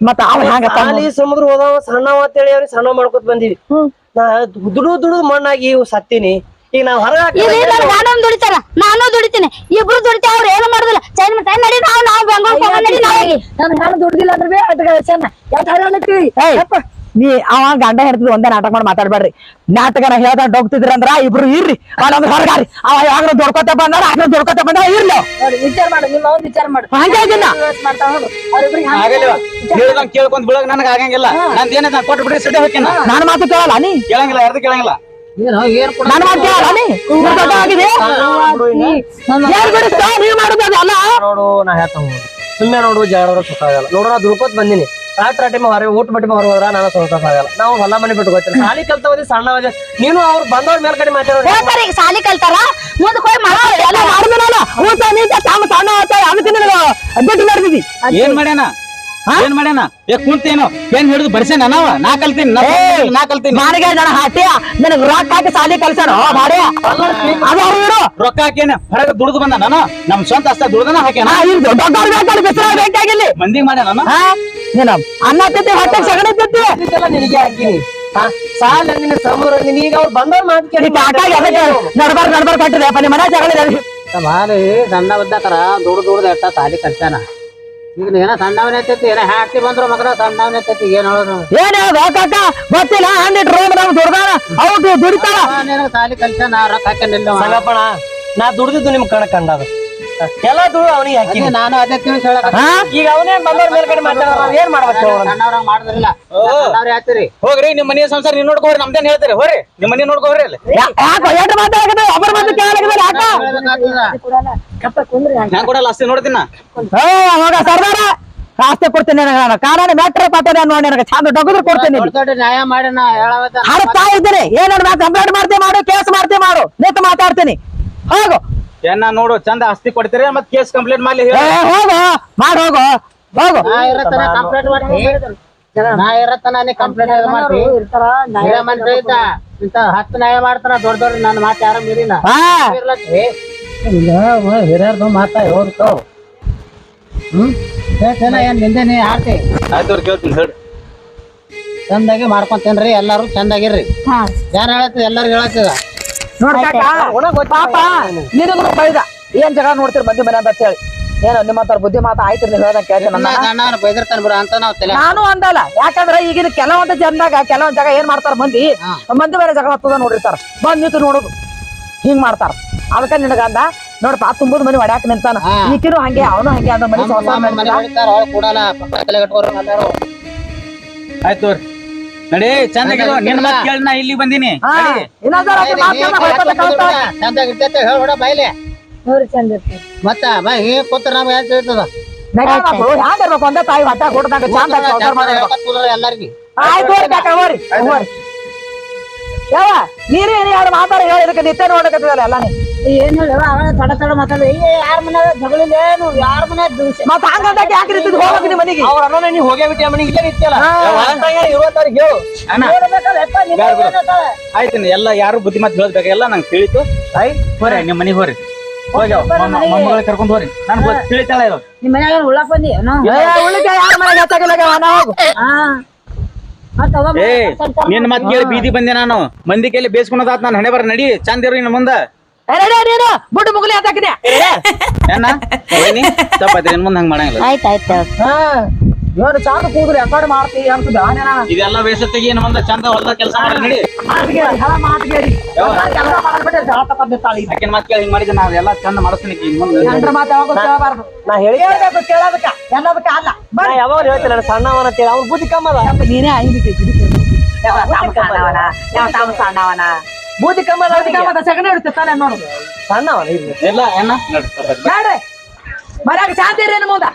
ಮತ್ತ ಅವ ಅಲ್ಲಿ ಸಮುದ್ರ ಹೋದಾವ ಸಣ್ಣವ ಅಂತೇಳಿ ಹೇಳಿ ಸಣ್ಣ ಮಾಡ್ಕೊತ ಬಂದಿವಿ. ನಾ ದುಡು ದುಡು ಮಣ್ಣಾಗಿ ಇವ್ ಸತ್ತೀನಿ. ಈಗ ನಾವ್ ಹೊರಗ ನಾನು ದುಡಿತಾರ? ನಾನು ದುಡಿತೀನಿ. ಇಬ್ರು ದುಡಿತಾರ ಅವ್ರು ಏನು ಮಾಡುದಿಲ್ಲ. ಚೈನ್ ಟೈಮ್ ನಡಿ ನಾವು ನಾವು ಬೆಂಗಳೂರು ನಾನು ನಾನು ದುಡ್ದಿಲ್ಲ ಅಂದ್ರೆ ಬೇ ಅದಕ್ಕೆ ಚೆನ್ನ ಯಾಕೆ ನೀ ಅವ ಗಂಡ ಹೇಳ್ತಿದ್ ಒಂದೇ ನಾಟಕ ಮಾಡಿ ಮಾತಾಡ್ಬೇಡ್ರಿ. ನಾಟಕನ ಹೇಳ್ದ ಡೋಗ್ತಿದ್ರಿ ಅಂದ್ರ ಇಬ್ರು ಇರ್ರಿ ಅವನೊಂದು ಹೊರಗಾರಿ. ಅವ ಯಾವಾಗ ದೊಡ್ಕೋತ ಬಂದಾರ ಆಗ ದೊಡ್ಕೋತ ಬಂದ ಇರ್ಲಿ ವಿಚಾರ ಮಾಡು ನಿಮ್ಮ ಅವ್ನ್ ವಿಚಾರ ಮಾಡು. ಹಂಗೆ ಆಗಿಲ್ಲ. ಆಗಲ್ಲ ಹೇಳ್ದಂಗ್ ಕೇಳ್ಕೊಂಡ್ ಬಿಡಕ್ ನನಗ ಆಗಂಗಿಲ್ಲ. ನಂದ್ ಏನೈತೆ ನಾನ್ ಕೊಟ್ಟು ಬಿಡ್ರಿ ಸದ್ಯ ಹಾಕಿನ ನಾನು ಮಾತು ಕೇಳಲ್ಲ ನೀ? ಕೇಳಂಗಿಲ್ಲ ಯಾರ್ದು ಕೇಳಂಗಿಲ್ಲ. ನಾನು ಮಾತು ಕೇಳಲ್ಲ ನೀ? ನೀನ್ ದೊಡ್ಡ ಆಗಿದೆ ಯಾರು ಬಿಡಿಸ್ತಾ ನೀವ್ ಮಾಡುದು ಅದಲ್ಲ ನೋಡು ನಾ ಹೇಳ್ತಾವ ಸುಮ್ಮನೆ ನೋಡು ಜಾಡೋರ ಸುಖ ಆಗಲ್ಲ ನೋಡು ನಾ ದುಡ್ಕೋತ್ ಬಂದಿನಿ. ರಾತ್ರಿ ಟೈಮ್ ಹೊರ ಊಟ ಬಟ್ಟಿ ಹೊರ ಹೋದ್ರ ನಾನು ಸಂತೋಷ ಆಗಲ್ಲ. ನಾವು ಹೊಲ ಮನೆ ಬಿಟ್ಟು ಗೊತ್ತಿಲ್ಲ ಸಾಲಿ ಕಲ್ತವದಿ ಸಣ್ಣ ಹೋದೆ ನೀನು ಅವ್ರು ಬಂದವ್ರ ಮೇಲ್ಗಡೆ ಮಾತಾಡೋದು ಹೇಳ್ತಾರ ಈಗ ಕಲ್ತಾರ? ಮುಂದಕ್ಕೆ ಹೋಗಿ ಮಾಡ್ತಾರೆ ಎಲ್ಲ ಮಾಡಿದ್ನಲ್ಲ ಊಟ ನೀಟ ತಾಮ ಸಣ್ಣ ಆತ ಅದಕ್ಕೆ ನಿನಗೆ ಬಿಟ್ಟು ಮಾಡ್ತಿದಿ ಏನ್ ಮಾಡ್ಯಾನ? ಏನ್ ಮಾಡ್ಯಾನ? ಏ ಕುಂತೇನು ಏನ್? ಹಿಡಿದು ಬರ್ಸೇನ ನಾವ ನಾ ಕಲ್ತೀನಿ ನಾ ಕಲ್ತೀನಿ, ನಾ ಕಲ್ತೀನಿ. ಮಾರಿಗೆ ಜನ ಹಾಟಿ ನನಗ್ ರೊಕ್ಕ ಹಾಕಿ ಸಾಲಿ ಕಲ್ಸಾರ ಬಾಡೆ. ಅದು ಅವ್ರು ಇರು ರೊಕ್ಕ ಹಾಕೇನ ಹೊರಗೆ ದುಡ್ದು ಬಂದ ನಾನು? ನಮ್ ಸ್ವಂತ ಅಷ್ಟ ದುಡ್ದನ ಹಾಕ್ಯಾನ? ದೊಡ್ಡ ದೊಡ್ಡ ಮಂದಿಗ್ ಮಾಡ್ಯಾನ ನಾನು ಅನ್ನ ತಿಂತಿ ಹೊಟ್ಟೆ ಸಗಣಿ ತಿಂತಿ ಇದೆಲ್ಲ ನಿನಗೆ ಹಾಕಿನಿ ಹಾ, ಸಾಲ ನಿನ್ನ ಸಮೂರ ನೀನ್ ಈಗ ಅವ್ರು ಬಂದವ್ರ ಮಾತು ಕೇಳಿ ನಡ್ಬಾರ್ ನಡ್ಬಾರ್ ಕಟ್ಟಿದೆ. ಅಪ್ಪ ನಿಮ್ಮ ಮನೆ ಜಗಳ ಬಾರಿ ಸಣ್ಣ ಬಿದ್ದಾಕರ ದೂರ ದುಡ್ದು ಎಟ್ಟ ತಾಲಿ ಕಟ್ಟಾನ ಈಗ ಏನ ಸಣ್ಣವನೇ ಐತೈತಿ ಏನ ಹಾಕ್ತಿ ಬಂದ್ರು ಮಗನ ಸಣ್ಣವನೇ ಐತೈತಿ ಏನ್ ಹೇಳೋದು? ಏನ್ ಹೇಳೋದು ಕಾಕ? ಗೊತ್ತಿಲ್ಲ ಹಂಡಿಟ್ ರೂಮ್ ನಮ್ ದುಡ್ದಾನ? ಅವ್ರು ದುಡಿತಾರ. ನಿನಗೆ ತಾಲಿ ಕಲ್ತಾನ ರೊಕ್ಕ. ಸಂಗಪ್ಪಣ ನಾ ದುಡ್ದಿದ್ದು ನಿಮ್ ಕಣ ಕಂಡದ ಎಲ್ಲ ದುಡ್ಡು ಅವನಿಗೆ ಹಾಕಿ. ನಾನು ಅದೇ ತಿಳಿಸಿ ಹೇಳಕ ಹಾ? ಈಗ ಅವನೇ ಬಂದವ್ರ ಮೇಲ್ಗಡೆ ಮಾತಾಡೋರು ನಾವ್ ಏನ್ ಮಾಡ್ಬೇಕು? ಸಣ್ಣವ್ರಂಗ್ ಮಾಡಿದ್ರಿಲ್ಲ ಸಣ್ಣವ್ರೇ ಹಾಕ್ತಿರಿ ಹೋಗ್ರಿ ನಿಮ್ ಮನೆ ಸಂಸಾರ ನೀವ್ ನೋಡ್ಕೋರಿ ನಮ್ದೇನ್ ಹೇಳ್ತೀರಿ? ಹೋರಿ ನಿಮ್ ಮನೆ ನೋಡ್ಕೋರಿ ಅಲ್ಲಿ. ಒಬ್ಬರ ಬಂದು ಯಾಕ? ಹೇಳ್ಬೇಕಾಗ್ತದ. ನಾನ್ ಕೂಡ ಅಷ್ಟೇ ನೋಡ್ತೀನ ಹೋಗ ಸರ್ದಾರ ಆಸ್ತಿ ಕೊಡ್ತೀನಿ ನನಗೆ ನಾನು. ಕಾರಣ ಮೆಟ್ರ ಪಾತ್ರ ನೋಡಿ ನನಗೆ. ಚಂದ ಡೊಗದ್ರು ಕೊಡ್ತೀನಿ ಹಾಡ್ತಾ ಇದ್ದೀನಿ. ಏನಾದ್ರು ನಾ ಕಂಪ್ಲೇಂಟ್ ಮಾಡ್ತೀನಿ ಮಾಡು ಕೇಸ್ ಮಾಡ್ತೀನಿ ಮಾಡು. ನಿಂತು ಮಾತಾಡ್ತೀನಿ. ಹೋಗು. ಏನ ನೋಡು ಚಂದ ಆಸ್ತಿ ಕೊಡ್ತೀರಿ ಮತ್ ಕೇಸ್ ಕಂಪ್ಲೇಂಟ್ ಮಾಡ್ಲಿ ಏ ಹೋಗು ಮಾಡಿ ಹೋಗು ಹೋಗು. ನಾ ಇರತ್ತನ ಕಂಪ್ಲೇಂಟ್ ಮಾಡ್ತಿ ನಾ ಇರತ್ತನ ನೀ ಕಂಪ್ಲೇಂಟ್ ಮಾಡ್ತಿ? ಹಿರಿಯ ಮನುಷ್ಯ ಇದ್ದ. ಇಂತ ಹತ್ತು ನ್ಯಾಯ ಮಾಡ್ತಾನ ದೊಡ್ಡ ದೊಡ್ಡ ನನ್ನ ಮಾತು ಯಾರು ಮೀರಿನ ಹಾ. ಇರ್ಲತ್ತಿ ಹಿರಿಯರ್ದು ಮಾತಾ ಹೋಗ್ತಾವ ಹ್ಮ್? ಹೇಳ್ತೇನ ಏನ್ ನಿಂದೆ ನೀ ಆಡ್ತಿ ಆಯ್ತು ಅವ್ರು ಕೇಳ್ತೀನಿ ಹೇಳಿ. ಚಂದಾಗಿ ಮಾಡ್ಕೊಂತೇನ್ರಿ ಎಲ್ಲಾರು ಚಂದಾಗಿರ್ರಿ. ಹಾ. ಯಾರು ಹೇಳತ್ತ ಎಲ್ಲಾರು ಹೇಳತ್ತದ? ಪಾಪ ನಿನಗೂ ಬೈದ. ಏನ್ ಜಗಳ ನೋಡ್ತೀರಿ ಮಂದಿ ಮನೆ ಅಂತ ಹೇಳಿ. ಏನೋ ನಿಮ್ಮ ಮಾತಾರ ಬುದ್ಧಿ ಮಾತಾ ಆಯ್ತು ನೀವು ಹೇಳ್ದಂಗೆ ಕೇಳ್ತೀನಿ ನನ್ನ ಗಂಡನ ಬೈದಿರ್ತಾನ ಬಿಡ ಅಂತ ನಾವ್ ತಲೆ ನಾನು ಅಂದಲ್ಲ. ಯಾಕಂದ್ರೆ ಈಗಿನ ಕೆಲವೊಂದು ಜನದಾಗ ಕೆಲವೊಂದ್ ಜಾಗ ಏನ್ ಮಾಡ್ತಾರ ಮಂದಿ? ಮಂದಿ ಬೇರೆ ಜಗಳ ಹತ್ತದ ನೋಡಿರ್ತಾರ ಬಂದ್ ನಿಂತು ನೋಡುದು. ಹಿಂಗ್ ಮಾಡ್ತಾರ. ಅದಕ್ಕ ನಿನಗ ಅಂದ ನೋಡಪ್ಪ ತುಂಬುದ್ ಮನಿ ಹೊಡ್ಯಾಕ ನಿಂತಾನ. ಈಕಿನು ಹಂಗೆ ಅವನು ಹಂಗೆ ಅಂದ ಮನಿ ಆಯ್ತು ನಡಿ ನಿನ್ ಮಾತ್ ಕೇಳಿ ನಾ ಇಲ್ಲಿ ಬಂದಿನಿ. ಚಂದ ಇರ್ತೈತೆ ಬಾಯ್ಲೆ ಮತ್ತ ಬಾ ಹೇ ಕೂತ್ರ ನಮ್ಗೆ ಯಾಕೆ ಹೇಳ್ತದ? ತಾಯಿ ಹೊಟ್ಟ ಕೊಡ್ದಾಗ ಚಂದ ಸಂಸಾರ ಮಾಡ್ಬೇಕು. ಎಲ್ಲಾರ್ಗಿ. ಆಯ್ತು ಹೋರಿ ಯಾವ ನೀರೇ ಎರಡು ಮಾತಾಡ ಹೇಳಿ ಇದಕ್ಕೆ ನಿತ್ಯ ನೋಡಕತ್ತಿದಲ್ಲ ಎಲ್ಲ ನೀ ಏನ್ ಹೇಳಿ? ತಡ ತಡ ಮಾತಾಡ ಯಾರ ಮನೆ ಯಾರ ಮತ್ತ ಯಾಕೆ ಮನೆಗೆ. ಅವ್ರ ಅಣ್ಣ ನೀ ಹೋಗೇ ಬಿಟ್ಟಿ ಮನೆಗೆ ಇಲ್ಲೇ ನಿಂತಿಯಲ್ಲ? ಇರುವತ್ತಾರಿಗೆ ಹೇಳು? ಅಣ್ಣ. ಆಯ್ತು ಎಲ್ಲ ಯಾರು ಬುದ್ಧಿ ಮಾತು ಹೇಳ್ಬೇಕು? ಎಲ್ಲ ನಂಗೆ ತಿಳಿತು. ಆಯ್ ಹೋರಿ ನಿಮ್ ಮನೆಗೆ ಹೋರಿ. ಹೋಗಿ ಮೊಮ್ಮಗಳ ಕರ್ಕೊಂಡ್ ಹೋರಿ. ನನ್ ತಿಳಿತಾಳ ಇರೋ ನಿಮ್ ಮನ್ಯಾಗ ಏನ್ ಉಳ್ಳಾಕ್ ಬಂದಿ ಏನೋ ಯಾರ ಮನೆಗೆ ಹೆಚ್ಚಾಗಿಲ್ಲ ನಾ ಹೋಗು. ಹಾ. ಮತ್ತ ಅವ ನಿನ್ನ ಮಾತು ಕೇಳಿ ಬೀದಿ ಬಂದೆ ನಾನು. ಮಂದಿ ಕೇಳಿ ಬೇಸ್ಕೊಂಡ್ ನಾನು. ಹಣೆ ಬರ ನಡಿ. ಚಂದ ಇರು ಇನ್ನು ಮುಂದ. ಬುಡ್ಡು ಮುಗಲಿ ಏನಿ? ಮುಂದೆ ಹಂಗ ಮಾಡಂಗಿಲ್ಲ. ಆಯ್ತ್ ಆಯ್ತ್ ಹಾ ಏನು ಚಾಂದ ಕೂದ್ರಿ ಮಾಡ್ತಿ ಇದೆಲ್ಲ ಬೇಸತ್ತಿಗೆ ಏನು ಒಂದ ಚಂದ ಹೊಲ್ದ ಕೆಲಸ ಮಾಡಿ ನಡಿ. ಹಳ. ಕೆಲಸ ಮಾಡ್ಬಿಟ್ಟೆ ಮಾತು ಕೇಳಿ ಹಿಂಗ್ ಮಾಡಿದ್ರೆ ನಾವ್ ಎಲ್ಲ ಚಂದ ಮಾಡಿಸ್ತೀನಿ ಮುಂದೆ. ಗಂಡ್ರ ಮಾತು ಯಾವಾಗ ಕೇಳಬಾರ್ದು. ನಾ ಹೇಳಿ ಕೇಳ್ಬೇಕು ಕೇಳೋದಕ್ಕ. ಎಲ್ಲದಕ್ಕ ಅಲ್ಲ. ನಾ ಯಾವಾಗ ಹೇಳ್ತಿಲ್ಲ ನಾನು ಸಣ್ಣವನ ಅಂತೇಳಿ ಅವ್ನ ಬುದ್ಧಿ ಕಮ್ಮದ ಯಪ್ಪ, ನೀನೇ ಯಾವ ಸಣ್ಣವನ. ಬೂದಿ ಕಮಲ ಬೂದಿ ಕಮ್ಮದ ಇಡುತ್ತೆ ತಾನೆ ನೋಡು. ಸಣ್ಣ ಇರ್ಲಿ ಎಲ್ಲ ಏನ ನಡಿ ತಪ್ಪಾಯ್ತು. ಬ್ಯಾಡ್ರಿ ಮನ್ಯಾಗ ಶಾಂತಿ ಇರೇನು ಮುಂದ